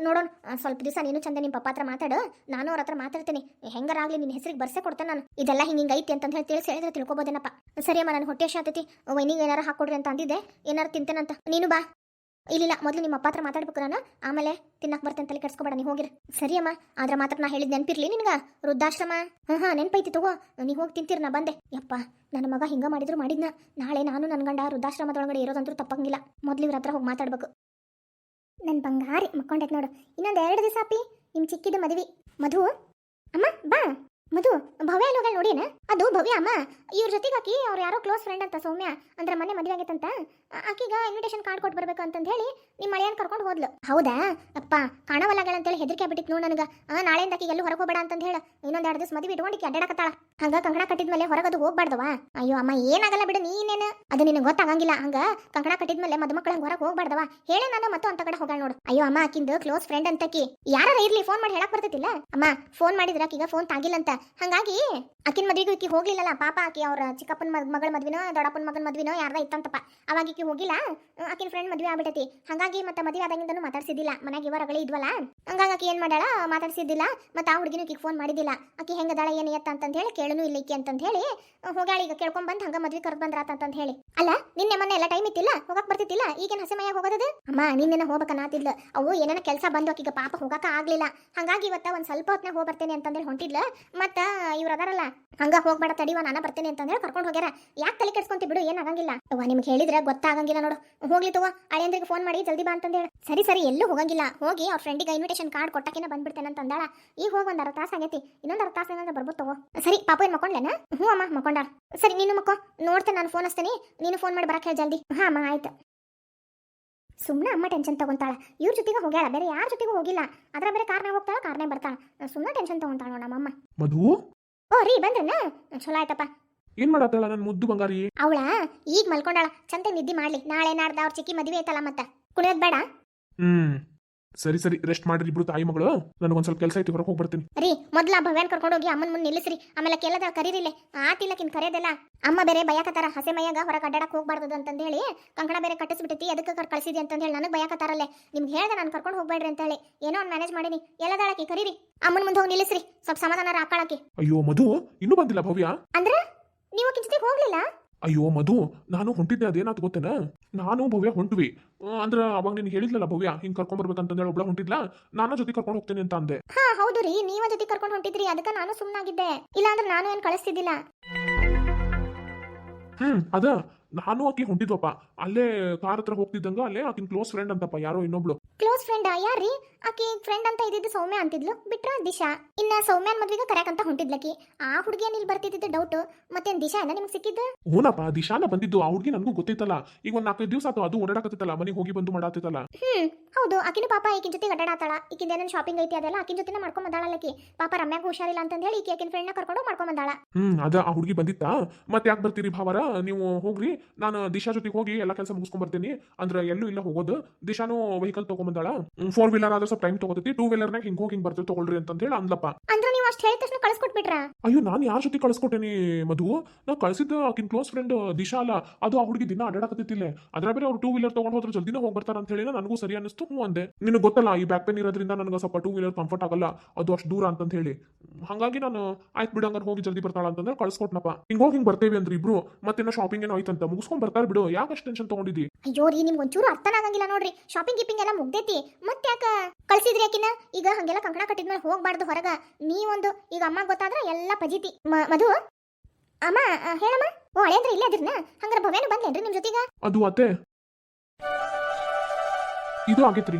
ನೋಡೋಣ ಸ್ವಲ್ಪ ದಿವಸ ನೀನು ಚಂದ ನಿಮ್ಮ ಪಪ್ಪ ಹತ್ರ ಮಾತಾಡು. ನಾನು ಅವ್ರ ಹತ್ರ ಮಾತಾಡ್ತೀನಿ. ಹೆಂಗಾರಾಗ್ಲಿ ನಿನ್ನ ಹೆಸರಿಗೆ ಬರ್ಸೆ ಕೊಡ್ತೇನೆ ನಾನು. ಇದೆಲ್ಲ ಹಿಂಗೆ ಹಿಂಗೆ ಐತಿ ಅಂತ ಹೇಳಿ ತಿಳಿಸಿ, ಹೇಳಿದ್ರೆ ತಿಳ್ಕೊಬೋದೇನಪ್ಪ. ಸರಿ ಅಮ್ಮ, ನಾನು ಹೊಟ್ಟೆ ಶಾತೈತಿ ವೈನಿಗೆ ಏನಾರ ಹಾಕೊಡ್ರಿ ಅಂತ ಅಂದಿದ್ದೆ. ಏನಾರು ತಿಂತೇನಂತ. ನೀನು ಬಾ. ಇಲ್ಲಿಲ್ಲ, ಮೊದಲು ನಿಮ್ಮ ಅಪ್ಪ ಹತ್ರ ಮಾತಾಡ್ಬೇಕು ನಾನು. ಆಮೇಲೆ ತಿನ್ನಕ್ ಬರ್ತೇನೆ ತಲೆ ಕೆಡ್ಸ್ಕೊಬೇಡ ನೀವು ಹೋಗಿರ. ಸರಿ ಅಮ್ಮ, ಆದ್ರ ಮಾತ್ರ ನಾ ಹೇಳಿದ್ ನೆನಪಿರ್ಲಿ ನಿನ್ಗ? ವೃದ್ಧಾಶ್ರಮ? ಹಾ ನೆನಪೈತಿ ತಗೋ. ನೀ ಹೋಗಿ ತಿಂತೀರ, ನಾ ಬಂದೆ. ಯಪ್ಪ, ನನ್ನ ಮಗ ಹಿಂಗ ಮಾಡಿದ್ರು ಮಾಡಿದ್ನ. ನಾಳೆ ನಾನು ನನ್ನ ಗಂಡ ವೃದ್ಧಾಶ್ರಮದೊಳಗಡೆ ಇರೋದಂತೂ ತಪ್ಪಂಗಿಲ್ಲ. ಮೊದ್ಲು ಇವ್ರ ಹತ್ರ ಹೋಗಿ ಮಾತಾಡ್ಬೇಕು. ನನ್ನ ಬಂಗಾರಿ, ಮಕ್ಕೊಂಡೈತೆ ನೋಡು. ಇನ್ನೊಂದು ಎರಡು ದಿವಸ ಅಪ್ಪಿ ನಿಮ್ಮ ಚಿಕ್ಕಿದ ಮದುವೆ. ಮಧು? ಅಮ್ಮ, ಬಾ. ಮಧು, ಭವ್ಯ ಹೋಗಲ್ ನೋಡೇನ? ಅದು ಭವ್ಯ, ಅಮ್ಮ. ಇವ್ರ ಜೊತೆಗಾಕಿ ಅವ್ರು ಯಾರೋ ಕ್ಲೋಸ್ ಫ್ರೆಂಡ್ ಅಂತ ಸೌಮ್ಯ. ಅಂದ್ರೆ ಮನೆ ಮದುವೆ ಆಗೈತಂತ ಆಕಿಗ ಇನ್ವಿಟೇಷನ್ ಕಾರ್ಡ್ ಕೊಟ್ಟು ಬರ್ಬೇಕು ಅಂತ ಹೇಳಿ ನಿಮ್ಮ ಮಳೆಯನ್ನು ಕರ್ಕೊಂಡು ಹೋದ್ಲು. ಹೌದಾ? ಅಪ್ಪ ಅಂತೇಳಿ ಹೆದರಿಕೆ ಬಿಟ್ಟಿತ್ತು ನೋಡು ನನಗೆ. ನಾಳೆಯಿಂದ ಆಕಿಗೆ ಎಲ್ಲೂ ಹೊರಗೆ ಹೋಗಬೇಡ ಅಂತ ಹೇಳಿ. ಇನ್ನೊಂದ್ ಎರಡು ದಿವಸ ಮದುವೆ ಇಟ್ಕೊಂಡು ಅಡ್ಡಾಡಕತ್ತಾಳ. ಹಂಗ ಕಂಕಣ ಕಟ್ಟಿದ್ಮೇಲೆ ಹೊರಗದು ಹೋಗ್ಬಾರ್ದವ ಅಯ್ಯೋ ಅಮ್ಮ, ಏನಾಗಲ್ಲ ಬಿಡು ನೀನೇನು? ಅದು ನಿನಗೆ ಗೊತ್ತಾಗಂಗಿಲ್ಲ. ಹಂಗ ಕಂಕಣ ಕಟ್ಟಿದ್ಮೇಲೆ ಮದುಮಕ್ಕಳು ಹಂಗ ಹೊರಗೆ ಹೋಗ್ಬಾರ್ದವ ಹೇಳಿ ನಾನು ಮತ್ತು ಅಂತ ಕಡೆ ಹೋಗಳ ನೋಡು. ಅಯ್ಯೋ ಅಮ್ಮ, ಆಕಿಂದು ಕ್ಲೋಸ್ ಫ್ರೆಂಡ್ ಅಂತ ಅಂತಕಿ ಯಾರ ಇರ್ಲಿ ಫೋನ್ ಮಾಡಿ ಹೇಳಕ್ ಬರ್ತೈತಿಲ್ಲ? ಅಮ್ಮ ಫೋನ್ ಮಾಡಿದ್ರೆ ಆಕಿಗ ಫೋನ್ ತಾಗಿಲ್ಲ ಅಂತ. ಹಂಗಾಗಿ ಆಕಿನ ಮದುವೆಗೂ ಈಕಿ ಹೋಗ್ಲಿಲ್ಲಲ್ಲ. ಪಾಪ ಆಕಿ ಅವ್ರ ಚಿಕ್ಕಪ್ಪನ ಮಗಳ ಮದ್ವಿನೋ, ದೊಡ್ಡಪ್ಪನ ಮಗನ ಮದ್ವಿನೋ ಯಾರ್ದ ಇತ್ತಂತಪ್ಪ. ಅವಾಗ ಈಕಿ ಹೋಗಿಲ್ಲ? ಆಕಿನ ಫ್ರೆಂಡ್ ಮದುವೆ ಆಗ್ಬಿಟ್ಟೈತಿ. ಹಂಗಾಗಿ ಮತ್ತೆ ಮದುವೆ ಆದಾಗಿಂದನು ಮಾತಾಡ್ಸಿದ್ದಿಲ್ಲ. ಮನ್ಯಾಗ ಇವರಗಳೇ ಇದ್ವಲ್ಲ? ಹಂಗಾಗಿ ಆಕೆ ಏನು ಮಾಡಾಳ ಮಾತಾಡ್ಸಿದ್ದಿಲ್ಲ. ಮತ್ತೆ ಆ ಹುಡುಗಿನೂ ಈಕಿಗೆ ಫೋನ್ ಮಾಡಿದ್ದಿಲ್ಲ. ಆಕಿ ಹೆಂಗದಾಳ ಏನು ಎತ್ತ ಅಂತ ಹೇಳಿ ಕೇಳನು ಇಲ್ಲ ಅಂತ ಹೇಳಿ ಹೋಗ್ಯಾಳ ಈಗ ಕೇಳ್ಕೊಂಡ್ ಬಂದ್ ಹಂಗ ಮದುವೆ ಕರೆದು ಬಂದ್ರಾತ ಅಂತ ಹೇಳಿ. ಅಲ್ಲ, ನಿನ್ನೆ ಮೊನ್ನೆ ಎಲ್ಲ ಟೈಮ್ ಇತ್ತಿಲ್ಲ? ಹೋಗಕ್ ಬರ್ತಿತ್ತಿಲ್ಲ? ಈಗೇನ್ ಹಸೆ ಮೈಯಾಗ ಹೋಗೋದದು? ಅಮ್ಮ ನಿನ್ನೆ ಹೋಗ್ಬೇಕನ್ನಾತಿದ್ಲು ಅವು ಏನೇನ ಕೆಲಸ ಬಂದು ಆಕಿಗೆ ಪಾಪ ಹೋಗಕ ಆಗ್ಲಿಲ್ಲ. ಹಂಗಾಗಿ ಇವತ್ತ ಒಂದ್ ಸ್ವಲ್ಪ ಹೊತ್ನಾಗ ಹೋಗಿ ಬರ್ತೇನೆ ಅಂತಂದೇಳಿ ಹೊಂಟಿದ್ಲ. ಮತ್ತ ಇವ್ರು ಅದಾರಲ್ಲ, ಹಂಗ ಹೋಗ್ಬೇಡ ತಡಿವ ನಾನು ಬರ್ತೇನೆ ಅಂತಂದೇಳಿ ಕರ್ಕೊಂಡು ಹೋಗ್ಯಾರ. ಯಾಕೆ ತಲೆ ಕೆಡ್ಸ್ಕೊಂತಿ ಬಿಡು ಏನಾಗಂಗಿಲ್ಲ ಅವ್ವ, ನಿಮ್ಗೆ ಹೇಳಿದ್ರೆ ಗೊತ್ತಾಗಂಗಿಲ್ಲ ನೋಡು. ಹೋಗ್ಲಿ ತಗೋ. ಅಳಿಯಂದ್ರಿಗೆ ಫೋನ್ ಮಾಡಿ ಜಲ್ದಿ ಬಾ ಅಂತಂದೇಳಿ. ಸರಿ ಸರಿ ಎಲ್ಲೂ ಹೋಗಂಗಿಲ್ಲ. ಹೋಗಿ ಅವ್ರ ಫ್ರೆಂಡಿಗೆ ಇನ್ವಿಟೇಷನ್ ಕಾರ್ಡ್ ಕೊಟ್ಟಕಿನ ಬಂದ್ಬಿಡ್ತೇನೆ ಅಂತ ಅಂದಾಳ ಈಗ ಹೋಗಿ ಒಂದ್ ಅರ್ಧ ತಾಸ ಆಗೈತಿ. ಇನ್ನೊಂದ್ ಅರ್ಧ ತಾಸ ಏನಂದ್ರೆ ಬರ್ಬೋದು ತಗೋ. ಸರಿ ಪಾಪ ಏನ್ ಮಕ್ಕೊಂಡ್ಲೇನ? ಹ್ಞೂ ಅಮ್ಮ ಮಕ್ಕೊಂಡಾಳ. ಸರಿ ನೀನು ಮಕ್ಕೋ. ನೋಡ್ತೇನೆ ನಾನು ಫೋನ್ ಹಚ್ತೇನೆ. ನೀನು ಫೋನ್ ಮಾಡಿ ಬರಕ್ಕೆ ಹೇಳಿ ಜಲ್ದಿ. ಹಾ ಅಮ್ಮ ಆಯ್ತು. ಸುಮ್ಮನೆ ಅಮ್ಮ ಟೆನ್ಷನ್ ತಗೊಂತಾಳ. ಇವ್ರ ಜೊತೆಗೆ ಹೋಗ್ಯಾಳ. ಬೇರೆ ಯಾರ ಜೊತೆಗೂ ಹೋಗಿಲ್ಲ. ಅದ್ರ ಬೇರೆ ಕಾರ್ನಾಗ ಹೋಗ್ತಾಳ ಕಾರ್ನೇ ಬರ್ತಾಳ. ಸುಮ್ಮನೆ ಟೆನ್ಷನ್ ತಗೊಂತಾಳ ನೋಡಮ್ಮ ಮಧು? ಓ ರೀ ಬಂದ್ರನ? ಚಲೋ ಆಯ್ತಪ್ಪ. ಏನ್ ಮಾಡತ್ತಲ್ಲ ನನ್ ಮುದ್ದು ಬಂಗಾರಿ? ಅವಳ ಈಗ ಮಲ್ಕೊಂಡಾಳ ಚಂತ ನಿದ್ದಿ ಮಾಡ್ಲಿ. ನಾಳೆ ನಾಡ್ದ ಅವ್ರ ಚಿಕ್ಕಿ ಮದುವೆ ಐತಲ್ಲ ಮತ್ತ. ಕುಣಿಯೋದ್ ಬೇಡ. ಹ್ಮ್. ಸರಿ ಸರಿ ರೆಸ್ಟ್ ಮಾಡ್ರಿ ಇಬ್ರು ತಾಯಿ ಮಗಳು. ನನಗೊಂದ್ ಸ್ವಲ್ಪ ಕೆಲಸ ಐತಿ ಹೊರಗೆ ಹೋಗಿ ಬರ್ತೀನಿ ರೀ ಮೊದ್ಲ ಆ ಭವ್ಯಾನ್ ಕರ್ಕೊಂಡು ಹೋಗಿ ಅಮ್ಮನ ಮುಂದೆ ನಿಲ್ಲಿಸ್ರಿ. ಆಮೇಲೆ ಕೆಲದ ಕರೀರಿಲೆ. ಆತಿಲ್ಲಕಿನ್ ಕರೆಯೋದಲ್ಲ ಅಮ್ಮ ಬೇರೆ ಬಯಕತಾರ ಹಸೆ ಮೈಯಾಗ ಹೊರಗೆ ಅಡ್ಡಾಡಕ್ ಹೋಗ್ಬಾರ್ದು ಅಂತಂದ ಹೇಳಿ ಕಂಕಣ ಬೇರೆ ಕಟ್ಟಿಸ್ಬಿಟ್ಟಿ ಅದಕ್ಕೆ ಕರ್ ಕಳ್ಸಿದಿ ಅಂತ ಹೇಳಿ ನನಗೆ ಬಯಕತಾರಲ್ಲೇ ನಿಮ್ಗೆ ಹೇಳ್ದೆ ನಾನು ಕರ್ಕೊಂಡು ಹೋಗ್ಬೇಡ್ರಿ ಅಂತ ಹೇಳಿ ಏನೋ ಒಂದು ಮ್ಯಾನೇಜ್ ಮಾಡಿನಿ. ಎಲ್ಲದಾಳಕಿ ಕರೀರಿ. ಅಮ್ಮನ ಮುಂದೆ ಹೋಗಿ ನಿಲ್ಲಿಸ್ರಿ. ಸ್ವಲ್ಪ ಸಮಾಧಾನ ಅಯ್ಯೋ ಮಧು ಇನ್ನೂ ಬಂದಿಲ್ಲ ಭವ್ಯ? ಅಂದ್ರ? ನೀವು ಆಕಿನ್ ಹೋಗ್ಲಿಲ್ಲ? ಅಯ್ಯೋ ಮಧು ನಾನು ಹೊಂಟಿದ್ದೆ ಅದೇನಾತು ಗೊತ್ತೇನ? ನಾನು ಭವ್ಯ ಹೊಂಟ್ವಿ. ಅಂದ್ರ ಅವಾಗ ನಿನ್ಗೆ ಹೇಳಿದ್ಲಲ್ಲ ಭವ್ಯ ಹಿಂಗ್ ಕರ್ಕೊಂಡ್ ಬರ್ಬೇಕಂತಂದೇಳಿ ಒಬ್ಳ ಹೊಂಟಿದ್ಲ? ನಾನು ಜೊತೆ ಕರ್ಕೊಂಡು ಹೋಗ್ತೇನೆ ಅಂತ ಅಂದೆ. ಹಾ ಹೌದು ರೀ ನೀವ ಜೊತೆ ಕರ್ಕೊಂಡು ಹೊಂಟಿದ್ರಿ ಅದಕ್ಕೆ ನಾನು ಸುಮ್ಮನಾಗಿದ್ದೆ ಇಲ್ಲಾಂದ್ರೆ ನಾನು ಏನು ಕಳಿಸ್ತಿದ್ದಿಲ್ಲ? ಹ್ಮ್ ಅದ. ನಾನು ಆಕಿ ಹೊಂಟಿದ್ವಪ್ಪ ಅಲ್ಲೇ ಕಾರ್ ಹತ್ರ ಹೋಗ್ತಿದ್ದಂಗ ಅಲ್ಲೇ ಆಕಿನ ಕ್ಲೋಸ್ ಫ್ರೆಂಡ್ ಅಂತಪ್ಪ ಯಾರೋ ಇನ್ನೊಬ್ಳು. ಕ್ಲೋಸ್ ಫ್ರೆಂಡ್ ಯಾರ್ರಿ? ಆಕಿ ಫ್ರೆಂಡ್ ಅಂತ ಇದ್ದಿದ್ದು ಸೌಮ್ಯ ಅಂತಿದ್ಲು. ಬಿಟ್ರ ದಿಶಾ? ಇನ್ನ ಸೌಮ್ಯನ್ ಮದ್ವೆಗೆ ಕರೆಯಕಂತ ಹೊಂಟಿದ್ಲಕಿ. ಆ ಹುಡುಗಿಯನ್ ಇಲ್ಲಿ ಬರ್ತಿದ್ದಿದ್ದು ಡೌಟ್ ಮತ್ತೇನ್ ದಿಶಾ ಏನ ನಿಮ್ಗೆ ಸಿಕ್ಕಿದ್ದು? ಹೂನಪ್ಪ ದಿಶಾನ ಬಂದಿದ್ದು ಆ ಹುಡುಗಿ ನನಗೂ ಗೊತ್ತಿತ್ತಲ್ಲ ಈಗ ಒಂದ್ ನಾಲ್ಕೈದು ದಿವಸ ಆತು ಅದು ಓಡಾಡಕತ್ತಿತ್ತಲ್ಲ ಮನೆಗೆ ಹೋಗಿ ಬಂದು ಮಾಡಾತಿತ್ತಲ್ಲ. ಹ್ಮ್ ಹೌದು. ಆಕಿನ ಪಾಪ ಈಕಿನ ಜೊತೆ ಗಡಾಡಾತಾಳ. ಈಕಿಂದ ಏನೇನು ಶಾಪಿಂಗ್ ಐತಿ ಅದೆಲ್ಲ ಆಕಿನ ಜೊತೆ ಮಾಡ್ಕೊಂಡ್ ಬಂದಾಳಲ್ಲಕಿ. ಪಾಪ ರಮ್ಯಾಗ ಹುಷಾರಿಲ್ಲ ಅಂತ ಹೇಳಿ ಈಕಿ ಆಕಿನ ಫ್ರೆಂಡ್ನ ಕರ್ಕೊಂಡು ಮಾಡ್ಕೊಂಡ್ ಬಂದಾಳ. ಹ್ಮ್ ಅದ ಆ ಹುಡುಗಿ ಬಂದಿತ್ತ? ಮತ್ತೆ ಯಾಕೆ ಬರ್ತೀರಿ ಭಾವರ? ನೀವು ಹೋಗ್ರಿ. ನಾನು ದಿಶಾ ಜೊತೆಗೆ ಹೋಗಿ ಎಲ್ಲ ಕೆಲಸ ಮುಗಿಸ್ಕೊಂಡ್ ಬರ್ತೀನಿ. ಅಂದ್ರೆ ಎಲ್ಲೂ ಇಲ್ಲ ಹೋಗೋದು. ದಿಶಾನು ವೆಹಿಕಲ್ ತಗೊಂಬಂದಾಳ. ಫೋರ್ ವೀಲರ್ ಆದ್ರೆ ಸ್ವಲ್ಪ ಟೈಮ್ ತಗೋತೈತಿ. ಟೂ ವೀಲರ್ನಾಗ ಹಿಂಗ್ ಹೋಗಿ ಹಿಂಗ್ ಬರ್ತೀವಿ ತಗೊಳ್ರಿ ಅಂತ ಹೇಳಿ ಅಂದ್ಲಪ್ಪ. ಅಂದ್ರೆ ನೀವು ಅಷ್ಟು ಹೇಳಿದ ತಕ್ಷಣ ಕಳ್ಸ್ಕೊಟ್ಬಿಟ್ರ? ಅಯ್ಯೋ ನಾನು ಯಾರ ಜೊತೆ ಕಳ್ಸ್ಕೊಟ್ಟೇನಿ ಮಧು? ನಾ ಕಳ್ಸಿದ್ದ ಆಕಿನ ಕ್ಲೋಸ್ ಫ್ರೆಂಡ್ ದಿಶಾ ಅಲ್ಲ. ಅದು ಆ ಹುಡುಗಿ ದಿನ ಅಡ್ಡಾಡಕತ್ತಿಲ್ಲ ಅದ್ರ ಬೇರೆ ಅವ್ರು ಟೂ ವೀಲರ್ ತಗೊಂಡ್ ಹೋದ್ರೆ ಜಲ್ದಿನ ಹೋಗಿ ಬರ್ತಾರ ಅಂತ ಹೇಳಿ ನನಗೂ ಸರಿ ಅನಿಸ್ತು ಹ್ಞೂ ಅಂದೆ. ನಿನಗೆ ಗೊತ್ತಲ್ಲ ಈ ಬ್ಯಾಕ್ ಪೇನ್ ಇರೋದ್ರಿಂದ ನನಗೆ ಸ್ವಲ್ಪ ಟೂ ವೀಲರ್ ಕಂಫರ್ಟ್ ಆಗಲ್ಲ. ಅದು ಅಷ್ಟು ದೂರ ಅಂತ ಹೇಳಿ. ಹಂಗಾಗಿ ನಾನು ಆಯ್ತು ಬಿಡಂಗ್ ಹೋಗಿ ಜಲ್ದಿ ಬರ್ತಾಳ ಅಂತಂದ್ರೆ ಕಳ್ಸ್ಕೊಟ್ನಪ್ಪ. ಹಿಂಗ್ ಹೋಗಿ ಹಿಂಗ್ ಬರ್ತೇವೆ ಅಂದ್ರೆ ಇಬ್ರು. ಮತ್ತೇನೋ ಶಾಪಿಂಗ್ ಏನೋ ಆಯ್ತಂತ ಮುಗಿಸ್ಕೊಂಡ್ ಬರ್ತಾರೆ ಬಿಡು. ಯಾಕೆ ಅಷ್ಟು ಟೆನ್ಷನ್ ತಗೊಂಡಿದ್ದಿ? ಅಯ್ಯೋ ರೀ ನಿಮ್ಗೆ ಒಂಚೂರು ಅರ್ಥನ ಆಗಂಗಿಲ್ಲ ನೋಡ್ರಿ. ಶಾಪಿಂಗ್ ಗಿಪಿಂಗ್ ಎಲ್ಲ ಮುಗ್ದೈತಿ. ಮತ್ತೆ ಯಾಕ ಕಳ್ಸಿದ್ರಿ ಯಾಕಿನ ಈಗ ಹಂಗೆಲ್ಲ ಕಂಕಣ ಕಟ್ಟಿದ್ಮೇಲೆ ಹೋಗ್ಬಾರ್ದು ಹೊರಗ. ನೀವೊಂದು ಈಗ ಅಮ್ಮ ಗೊತ್ತಾದ್ರೆ ಎಲ್ಲ ಪಜಿತಿ. ಮ- ಮಧು? ಅಮ್ಮ ಆ, ಹೇಳಮ್ಮ. ಓ ಹಳೇಂದ್ರ ಇಲ್ಲೇ ಅದಿರ್ನ? ಹಂಗಾರೆ ಭವ್ಯನು ಬಂದೇನ್ರಿ ನಿಮ್ ಜೊತೆಗ? ಅದು ಅತ್ತೆ. ಇದು ಆಗೈತ್ರಿ.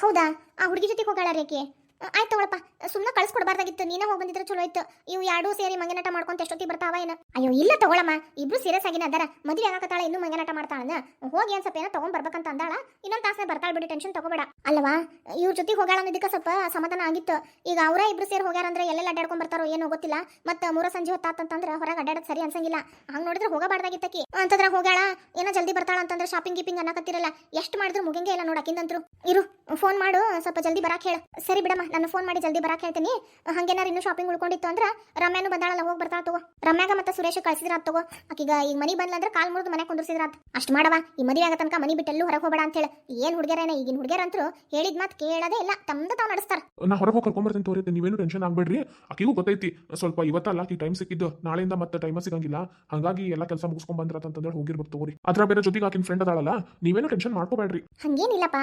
ಹೌದಾ? ಆ ಹುಡುಗಿ ಜೊತೆಗೆ ಹೋಗಾಳ ರೇಖೆ ಆಯ್ತು ತಗೊಳಪ್ಪ. ಸುಮ್ಮನೆ ಕಳ್ಸ್ಕೊಡ್ಬಾರ್ದಾಗಿತ್ತು, ನೀನೇ ಹೋಗಿ ಬಂದಿದ್ರೆ ಚಲೋ ಇತ್ತು. ಇವು ಎರಡೂ ಸೇರಿ ಮಂಗನಾಟ ಮಾಡ್ಕೊಂತ ಎಷ್ಟೊತ್ತಿ ಬರ್ತಾವ ಏನ? ಅಯ್ಯೋ, ಇಲ್ಲ ತಗೊಳಮ್ಮ, ಇಬ್ರು ಸೀರಿಯಸ್ ಆಗಿನ ಅದಾರ. ಮದುವೆ ಆಗಕತ್ತಾಳ, ಇನ್ನೂ ಮಂಗನಾಟ ಮಾಡ್ತಾಳನ ಹೋಗಿ ಏನ್ ಸ್ವಲ್ಪ ಏನೋ ತಗೊಂಡ್ಬರ್ಬೇಕಂತ ಅಂದಾಳ. ಇನ್ನೊಂದು ತಾಸನೇ ಬರ್ತಾಳ ಬಿಡಿ ಟೆನ್ಷನ್ ತಗೋಬೇಡ. ಅಲ್ವಾ? ಇವ್ರ ಜೊತೆ ಹೋಗಾಳ ಅನ್ನೋದಕ್ಕೆ ಸ್ವಲ್ಪ ಸಮಾಧಾನ ಆಗಿತ್ತು. ಈಗ ಅವರ ಇಬ್ರು ಸೇರಿ ಹೋಗ್ಯಾರ ಅಂದ್ರೆ ಎಲ್ಲೆಲ್ಲ ಅಡ್ಡಾಡ್ಕೊಂಡ್ ಬರ್ತಾರೋ ಏನೋ ಗೊತ್ತಿಲ್ಲ. ಮತ್ತ ಮೂರ ಸಂಜೆ ಹೊತ್ತಾತಂತಂದ್ರೆ ಹೊರಗೆ ಅಡ್ಡಾಡೋದು ಸರಿ ಅನ್ಸಂಗಿಲ್ಲ. ಹಂಗ ನೋಡಿದ್ರೆ ಹೋಗಬಾರ್ದಾಗಿತ್ತಕಿ. ಅಂತಂದ್ರೆ ಹೋಗ್ಯಾಳ, ಏನೋ ಜಲ್ದಿ ಬರ್ತಾಳ ಅಂತಂದ್ರೆ ಶಾಪಿಂಗ್ ಗಿಪಿಂಗ್ ಅನ್ನಕತ್ತಿರಲ್ಲ. ಎಷ್ಟು ಮಾಡಿದ್ರು ಮುಗಿಂಗೆ ಇಲ್ಲ ನೋಡಕಿಂದಂತ್ರು ಇರು, ಫೋನ್ ಮಾಡು, ಸ್ವಲ್ಪ ಜಲ್ದಿ ಬರಾಕ್ ಹೇಳು. ಸರಿ ಬಿಡಮ್ಮ ನಾನು ಫೋನ್ ಮಾಡಿ ಜಲ್ದಿ ಬರಾಕ್ ಹೇಳ್ತೀನಿ ಹಂಗೇನಾರು ಇನ್ನೂ ಶಾಪಿಂಗ್ ಉಳ್ಕೊಂಡಿತ್ತು ಅಂದ್ರೆ ರಮ್ಯಾನು ಬಂದಾಳಲ್ಲ ಹೋಗಿ ಬರ್ತಾಳ ತಗೋ. ರಮ್ಯಾಗ ಮತ್ತೆ ಸುರೇಶ್ ಕಳ್ಸಿದ್ರ ಆತ್ ತಗೋ. ಆಕಿಗ ಈಗ ಮನಿ ಬಂದ್ಲಂದ್ರೆ ಕಾಲ್ ಮುರಿದು ಮನೆ ಕುಂದ್ರಿಸಿದ್ರ ಆತ್. ಅಷ್ಟು ಮಾಡವ ಈ ಮದುವೆ ಆಗ ತನಕ ಮನಿ ಬಿಟ್ಟೆಲ್ಲೂ ಹೊರಗೆ ಹೋಗಬೇಡ ಅಂತ ಹೇಳಿ. ಏನ್ ಹುಡುಗರೇನ ಈಗಿನ ಹುಡುಗರಂತರು ಹೇಳಿದ್ ಮಾತು ಕೇಳೋದೇ ಇಲ್ಲ. ತಮ್ದು ತಾವ್ ನಡೆಸ್ತಾರ. ನಾ ಹೊರಗೆ ಹೋಗಿ ಕರ್ಕೊಂಬರ್ತೀನಿ ತೋರಿ ನೀವೇನು ಟೆನ್ಷನ್ ಆಗ್ಬೇಡ್ರಿ. ಆಕಿಗೂ ಗೊತ್ತೈತಿ ಸ್ವಲ್ಪ ಇವತ್ತಲ್ಲ ಆಕಿ ಟೈಮ್ ಸಿಕ್ಕಿದ್ದು. ನಾಳೆಯಿಂದ ಮತ್ತೆ ಟೈಮ್ ಸಿಗಂಗಿಲ್ಲ. ಹಾಗಾಗಿ ಎಲ್ಲ ಕೆಲಸ ಮುಗಿಸ್ಕೊಂಡ್ ಬಂದ್ರ ಅಂತಂದ್ರೆ ಹೋಗಿರ್ಬೇಕು ತಗೋರಿ. ಅದ್ರ ಬೇರೆ ಜೊತೆಗೆ ಆಕಿನ ಫ್ರೆಂಡ್ ಅದಾಳಲ್ಲ ನೀವೇನು ಟೆನ್ಷನ್ ಮಾಡ್ಕೋಬೇಡ್ರಿ. ಹಂಗೇನಿಲ್ಲಪ್ಪ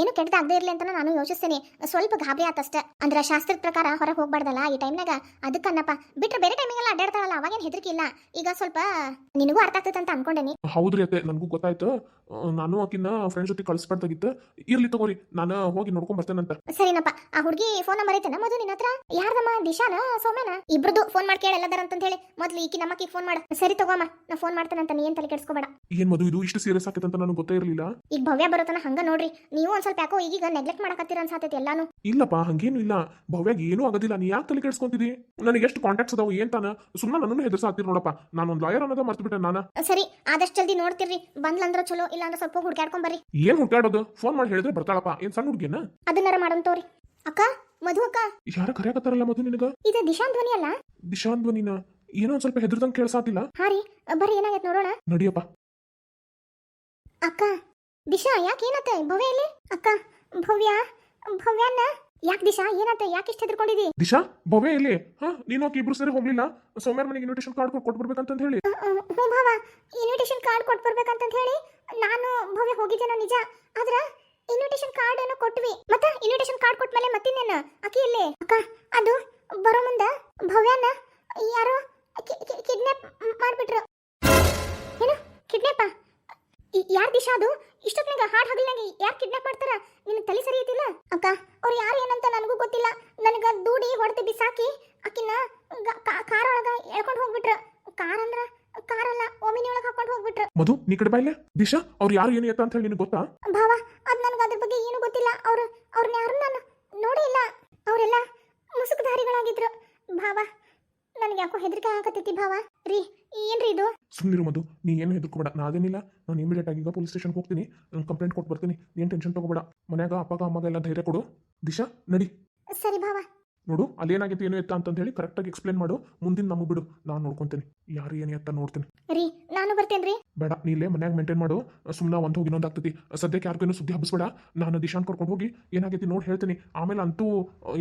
ಏನು ಕೆಟ್ಟದಾಗದೇ ಇರ್ಲಿ ಅಂತ ನಾನು ಯೋಚಿಸ್ತೇನೆ. ಸ್ವಲ್ಪ ಗಾಬರಿ ಆತಷ್ಟೇ ಅಂದ್ರೆ ಪ್ರಕಾರ ಹೊರಗೆ ಹೋಗ್ಬಾರ್ದಲ್ಲ ಈ ಟೈಮ್ನಾಗ ಅದಕ್ಕನ್ನಪ್ಪ ಬಿಟ್ರೆ ಬೇರೆ ಟೈಮಿಗೆಲ್ಲ ಅಡ್ಡಾಡ್ತಾರಲ್ಲ, ಅವಾಗೇನು ಹೆದರಿಕೆ ಇಲ್ಲ. ಈಗ ಸ್ವಲ್ಪ ನಿನಗೂ ಅರ್ಥ ಆಗ್ತೈತೆ ಅಂತ ಅನ್ಕೊಂಡೇನಿ. ಹೌದ್ರಿ ಅತ್ತೆ, ನನಗೂ ಗೊತ್ತಾಯ್ತು. ನಾನು ಆಕಿನ ಫ್ರೆಂಡ್ ಜೊತೆ ಕಳಿಸ್ಬಾರ್ದಾಗಿತ್ತು ಇರ್ಲಿ ತಗೋರಿ ನಾನು ಹೋಗಿ ನೋಡ್ಕೊಂಡ್ ಬರ್ತೇನಂತ. ಸರಿನಪ್ಪ ಆ ಹುಡುಗಿ ಫೋನ್ ನಂಬರ್ ಐತೆನ ಮೊದಲು ನಿನ್ನ ಹತ್ರ? ಯಾರ್ದಮ್ಮ ದಿಶಾನ ಸೌಮ್ಯನ? ಇಬ್ರದ್ದು ಫೋನ್ ಮಾಡಿ ಕೇಳಿ ಎಲ್ಲದಾರ ಅಂತ ಹೇಳಿ. ಮೊದ್ಲು ಈಕಿ ನಮ್ಮಕ್ಕಿ ಫೋನ್ ಮಾಡು. ಸರಿ ತಗೋಮ್ಮ ನಾ ಫೋನ್ ಮಾಡ್ತೇನಂತ ನೀ ಏನ್ ತಲೆ ಕೆಡ್ಸ್ಕೋಬೇಡ. ಏನ್ ಮದು ಇದು ಇಷ್ಟು ಸೀರಿಯಸ್ ಆಕೈತೆ ಅಂತ ನನಗೆ ಗೊತ್ತೇ ಇರಲಿಲ್ಲ. ಈಗ ಭವ್ಯ ಬರೋತನ ಹಂಗ ನೋಡ್ರಿ. ನೀವು ಒಂದ್ ಸ್ವಲ್ಪ ಯಾಕೋ ಈಗೀಗ ನೆಗ್ಲೆಕ್ಟ್ ಮಾಡಕತ್ತೀರ ಅನ್ಸಾತೈತಿ ಎಲ್ಲಾನು. ಇಲ್ಲಪ್ಪ ಹಂಗೇನು ಇಲ್ಲ. ಭವ್ಯಾಗ ಏನೂ ಆಗೋದಿಲ್ಲ. ನೀ ಯಾಕೆ ತಲೆ ಕೆಡ್ಸ್ಕೊಂತಿದಿ? ನನಗೆ ಎಷ್ಟು ಕಾಂಟ್ಯಾಕ್ಟ್ಸ್ ಅದಾವ ಏನ್ ತಾನ? ಸುಮ್ಮನೆ ನನ್ನನ್ನು ಹೆದರ್ಸಾತ್ತೀರಿ ನೋಡಪ್ಪ. ನಾನೊಂದು ಲಾಯರ್ ಅನ್ನೋದ ಮರ್ತು ನಾನು. ಸರಿ ಆದಷ್ಟು ಜಲ್ದಿ ನೋಡ್ತಿರ್ರಿ. ಬಂದ್ಲಂದ್ರ ಚಲೋ ಇಲ್ಲ ಅಂದ್ರೆ ಸ್ವಲ್ಪ ಹುಡುಕಾಡ್ಕೊಂಡ್ ಬರ್ರಿ. ಏನ್ ಹುಡ್ಕಾಡೋದು ಫೋನ್ ಮಾಡಿ ಹೇಳಿದ್ರೆ ಬರ್ತಾಳಪ್ಪ. ಏನ್ ಸಣ್ಣ ಹುಡುಗಿನ? ಅದನ್ನಾರ ಮಾಡೋಣ ತೋರಿ. ಅಕ್ಕ ಮಧು ಅಕ್ಕ. ಯಾರ ಕರೆಯಕತ್ತಾರಲ್ಲ ಮಧು ನಿನಗ? ಇದು ದಿಶಾನ್ ಧ್ವನಿ ಅಲ್ಲ? ದಿಶಾಂತ್ ಧ್ವನಿನ? ಏನೋ ಒಂದ್ ಸ್ವಲ್ಪ ಹೆದರ್ದಂಗ್ ಕೇಳ್ಸಾತಿಲ್ಲ? ಹಾ ರೀ ಬರ್ರಿ ಏನಾಗೈತೆ ನೋಡೋಣ. ನಡಿಯಪ್ಪ. ಅಕ್ಕ ದಿಶಾ ಯಾಕೆ ಏನತ್ತೆ? ಭವ್ಯ ಇಲ್ಲಿ? ಅಕ್ಕ ಭವ್ಯ ಭವ್ಯನ ಯಾಕೆ ದಿಶಾ? ಏನಂತೆ ಯಾಕೆ ಇಷ್ಟ ಹೆದರ್ಕೊಂಡಿದಿ? ದಿಶಾ ಭವ್ಯ ಇಲ್ಲಿ. ಹಾ ನೀನು ಆಕೆ ಇಬ್ರು ಸರಿ ಹೋಗ್ಲಿಲ್ಲ? ಸೋಮ್ಯಾರ ಮನೆಗೆ ಇನ್ವಿಟೇಷನ್ ಕಾರ್ಡ್ ಕೊಟ್ಟು ಬರ್ಬೇಕಂತ ಹೇಳಿ. ಹ್ಞೂ ಭಾವ. ಇನ್ವಿಟೇಷನ್ ಕಾರ್ಡ್ ಕೊಟ್ಟು ಬರ್ಬೇಕಂತ ಹೇಳಿ ನಾನು ಭವ್ಯ ಹೋಗಿದ್ದೇನೋ ನಿಜ. ಆದ್ರ ಇನ್ವಿಟೇಷನ್ ಕಾರ್ಡ್ ಏನೋ ಕೊಟ್ವಿ. ಮತ್ತೆ ಇನ್ವಿಟೇಷನ್ ಕಾರ್ಡ್ ಕೊಟ್ಮೇಲೆ ಮತ್ತಿನ್ನೇನು? ಅಕ್ಕಿ ಇಲ್ಲಿ ಅಕ್ಕ ಅದು ಬರೋ ಮುಂದ ಭವ್ಯನ ಯಾರೋ ಕಿಡ್ನಾಪ್ ಮಾಡ್ಬಿಟ್ರು. ಏನು? ಕಿಡ್ನಾಪ ಯಾರ್ ದಿಶಾ ಅದು? ಇಷ್ಟೊತ್ತಿನಾಗ ಹಾಡ್ ಹಗಲಿನಾಗ ಯಾರು ಕಿಡ್ನಾಪ್ ಮಾಡ್ತಾರ? ನಿನ್ನ ತಲೆ ಸರಿ ಐತಿಲ್ಲ? ಅಕ್ಕ ಅವ್ರು ಯಾರು ಏನಂತ ನನಗೂ ಗೊತ್ತಿಲ್ಲ. ನನಗ ದೂಡಿ ಹೊಡೆದು ಬಿಸಾಕಿ ಅಕ್ಕಿನ ಕಾರ್ ಒಳಗ ಎಳ್ಕೊಂಡು ಹೋಗ್ಬಿಟ್ರ. ಕಾರ್ ಅಂದ್ರ ಅಲ್ಲ ಒಮಿನಿ ಒಳಗ ಹಾಕೊಂಡು ಹೋಗ್ಬಿಟ್ರ. ಮಧು ನೀ ಕಡೆ ಬಾಯ್ಲೆ ದಿಶಾ ಅವ್ರು ಯಾರು ಏನು ಎತ್ತ ಅಂತ ಹೇಳಿ ನಿನಗೆ ಗೊತ್ತಾ? ಭಾವ ಅದ್ ನನಗೆ ಅದ್ರ ಬಗ್ಗೆ ಏನು ಗೊತ್ತಿಲ್ಲ. ಅವ್ರು ಅವ್ರನ್ನ ಯಾರು ನಾನು ನೋಡೇ ಇಲ್ಲ. ಅವರೆಲ್ಲ ಮುಸುಕುಧಾರಿಗಳಾಗಿದ್ರು. ಭಾವ ನನಗೆ ಯಾಕೋ ಹೆದರಿಕೆ ಆಗತೈತಿ ಭಾವ. ರೀ ಏನ್ರಿ ಇದು? ಸುಮ್ಮನಿರು ಮಧು ನೀ ಏನು ಹೆದರ್ಕೋಬೇಡ ನಾ ಅದೇನಿಲ್ಲ ನಾನು ಇಮಿಡಿಯೇಟ್ ಆಗಿ ಈಗ ಪೊಲೀಸ್ ಸ್ಟೇಷನ್ಗೆ ಹೋಗ್ತೀನಿ ಕಂಪ್ಲೇಂಟ್ ಕೊಟ್ಟು ಬರ್ತೀನಿ ಏನು ಟೆನ್ಷನ್ ತಗೋಬೇಡ. ಮನ್ಯಾಗ ಅಪ್ಪಗ ಅಮ್ಮಗ ಎಲ್ಲ ಧೈರ್ಯ ಕೊಡು. ದಿಶಾ ನಡಿ. ಸರಿ ಭಾವ. ನೋಡು ಅಲ್ಲೇನಾಗಿತ್ತು ಏನು ಎತ್ತ ಅಂತ ಹೇಳಿ ಕರೆಕ್ಟಾಗಿ ಎಕ್ಸ್ಪ್ಲೇನ್ ಮಾಡು. ಮುಂದಿನ ನಮಗೆ ಬಿಡು. ನಾನು ನೋಡ್ಕೊಂತೀನಿ. ಯಾರು ಏನು ಎತ್ತ ನೋಡ್ತೀನಿ. ರೀ ನಾನು ಬರ್ತೇನ್ರಿ ಬೇಡ ನೀ ಇಲ್ಲೇ ಮನ್ಯಾಗ ಮೇಂಟೈನ್ ಮಾಡು. ಸುಮ್ಮನೆ ಒಂದು ಹೋಗಿ ಇನ್ನೊಂದು ಆಗ್ತೈತಿ. ಸದ್ಯಕ್ಕೆ ಯಾರಿಗೂ ಸುದ್ದಿ ಹಬ್ಬಿಸ್ಬೇಡ ನಾನು ದಿಶಾನ್ ಕರ್ಕೊಂಡು ಹೋಗಿ ಏನಾಗೈತಿ ನೋಡಿ ಹೇಳ್ತೀನಿ. ಆಮೇಲೆ ಅಂತೂ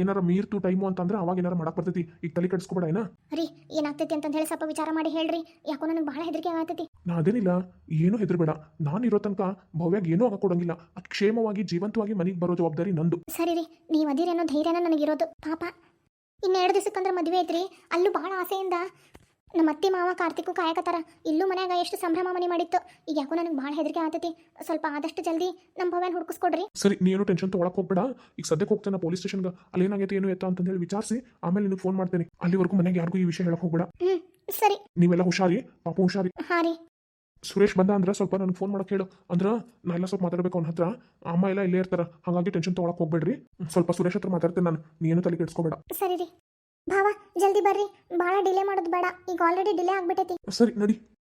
ಏನಾರ ಮೀರ್ತು ಟೈಮು ಅಂತಂದ್ರೆ ಅವಾಗ ಏನಾರ ಮಾಡಕ್ ಬರ್ತೈತಿ. ಈಗ ತಲೆ ಕೆಡಿಸ್ಕೊಬೇಡ ಏನ? ರೀ ಏನಾಗ್ತೈತಿ ಅಂತ ಹೇಳಿ ಸ್ವಲ್ಪ ವಿಚಾರ ಮಾಡಿ ಹೇಳ್ರಿ. ಯಾಕೋ ನನಗೆ ಬಹಳ ಹೆದರಿಕೆ ಆಗತೈತಿ. ನಾ ಅದೇನಿಲ್ಲ. ಏನು ಹೆದರ್ಬೇಡ. ನಾನು ಇರೋ ತನಕ ಭವ್ಯಾಗ ಏನೂ ಆಗ ಕೊಡಂಗಿಲ್ಲ ಅದ್ ಕ್ಷೇಮವಾಗಿ ಜೀವಂತವಾಗಿ ಮನೆಗೆ ಬರೋ ಜವಾಬ್ದಾರಿ ನಂದು. ಸರಿ ರೀ ನೀವು ಅದಿರೇನೋ ಧೈರ್ಯನ ನನಗಿರೋದು. ಪಾಪ ಇನ್ನೆರಡು ದಿವಸಕ್ಕಂದ್ರೆ ಮದುವೆ ಐತ್ರಿ. ಅಲ್ಲೂ ಭಾಳ ಆಸೆಯಿಂದ ನಮ್ಮ ಅತ್ತಿ ಮಾವ ಕಾರ್ತಿಕು ಕಾಯಕತ್ತಾರ. ಇಲ್ಲೂ ಮನ್ಯಾಗ ಎಷ್ಟು ಸಂಭ್ರಮ ಮನೆ ಮಾಡಿತ್ತು. ಈಗ ಯಾಕೋ ನನಗೆ ಭಾಳ ಹೆದರಿಕೆ ಆತೈತಿ ಸ್ವಲ್ಪ ಆದಷ್ಟು ಜಲ್ದಿ ನಮ್ಮ ಭವ್ಯನ ಹುಡ್ಕಿಸ್ಕೊಡ್ರಿ. ಸರಿ ನೀನು ಟೆನ್ಷನ್ ತೊಗೊಳಕ್ ಹೋಗ್ಬೇಡ. ಈಗ ಸದ್ಯಕ್ಕೆ ಹೋಗ್ತೇನೆ ಪೊಲೀಸ್ ಸ್ಟೇಷನ್ಗೆ. ಅಲ್ಲಿ ಏನಾಗೈತೆ ಏನು ಎತ್ತ ಅಂತ ಹೇಳಿ ವಿಚಾರಿಸಿ. ಆಮೇಲೆ ನಿನಗೆ ಫೋನ್ ಮಾಡ್ತೇನೆ. ಅಲ್ಲಿವರೆಗೂ ಮನೆಗೆ ಯಾರಿಗೂ ಈ ವಿಷಯ ಹೇಳಕ್ ಹೋಗ್ಬೇಡ. ಹ್ಞೂ ಸರಿ. ನೀವೆಲ್ಲ ಹುಷಾರಿ. ಪಾಪ ಹುಷಾರಿ. ಹಾಂ ರೀ. ಸುರೇಶ್ ಬಂದ ಅಂದ್ರೆ ಸ್ವಲ್ಪ ನನಗೆ ಫೋನ್ ಮಾಡಕ್ಕೆ ಹೇಳು. ಅಂದ್ರೆ ನಾ ಎಲ್ಲ ಸ್ವಲ್ಪ ಮಾತಾಡಬೇಕು ಅವ್ನ ಹತ್ರ. ಅಮ್ಮ ಎಲ್ಲ ಇಲ್ಲೇ ಇರ್ತಾರ. ಹಾಗಾಗಿ ಟೆನ್ಷನ್ ತೊಗೊಳಕ್ಕೆ ಹೋಗ್ಬೇಡ್ರಿ. ಸ್ವಲ್ಪ ಸುರೇಶ್ ಹತ್ರ ಮಾತಾಡ್ತೇನೆ ನಾನು. ನೀನು ತಲೆ ಕೆಡ್ಸ್ಕೊಬೇಡ. ಸರಿ ರೀ. ಭಾವ ಜಲ್ದಿ ಬರ್ರಿ. ಭಾಳ ಡಿಲೇ ಮಾಡೋದು ಬೇಡ. ಈಗ ಆಲ್ರೆಡಿ ಡಿಲೇ ಆಗ್ಬಿಟ್ಟೈತಿ ಸರಿ ನಡಿ.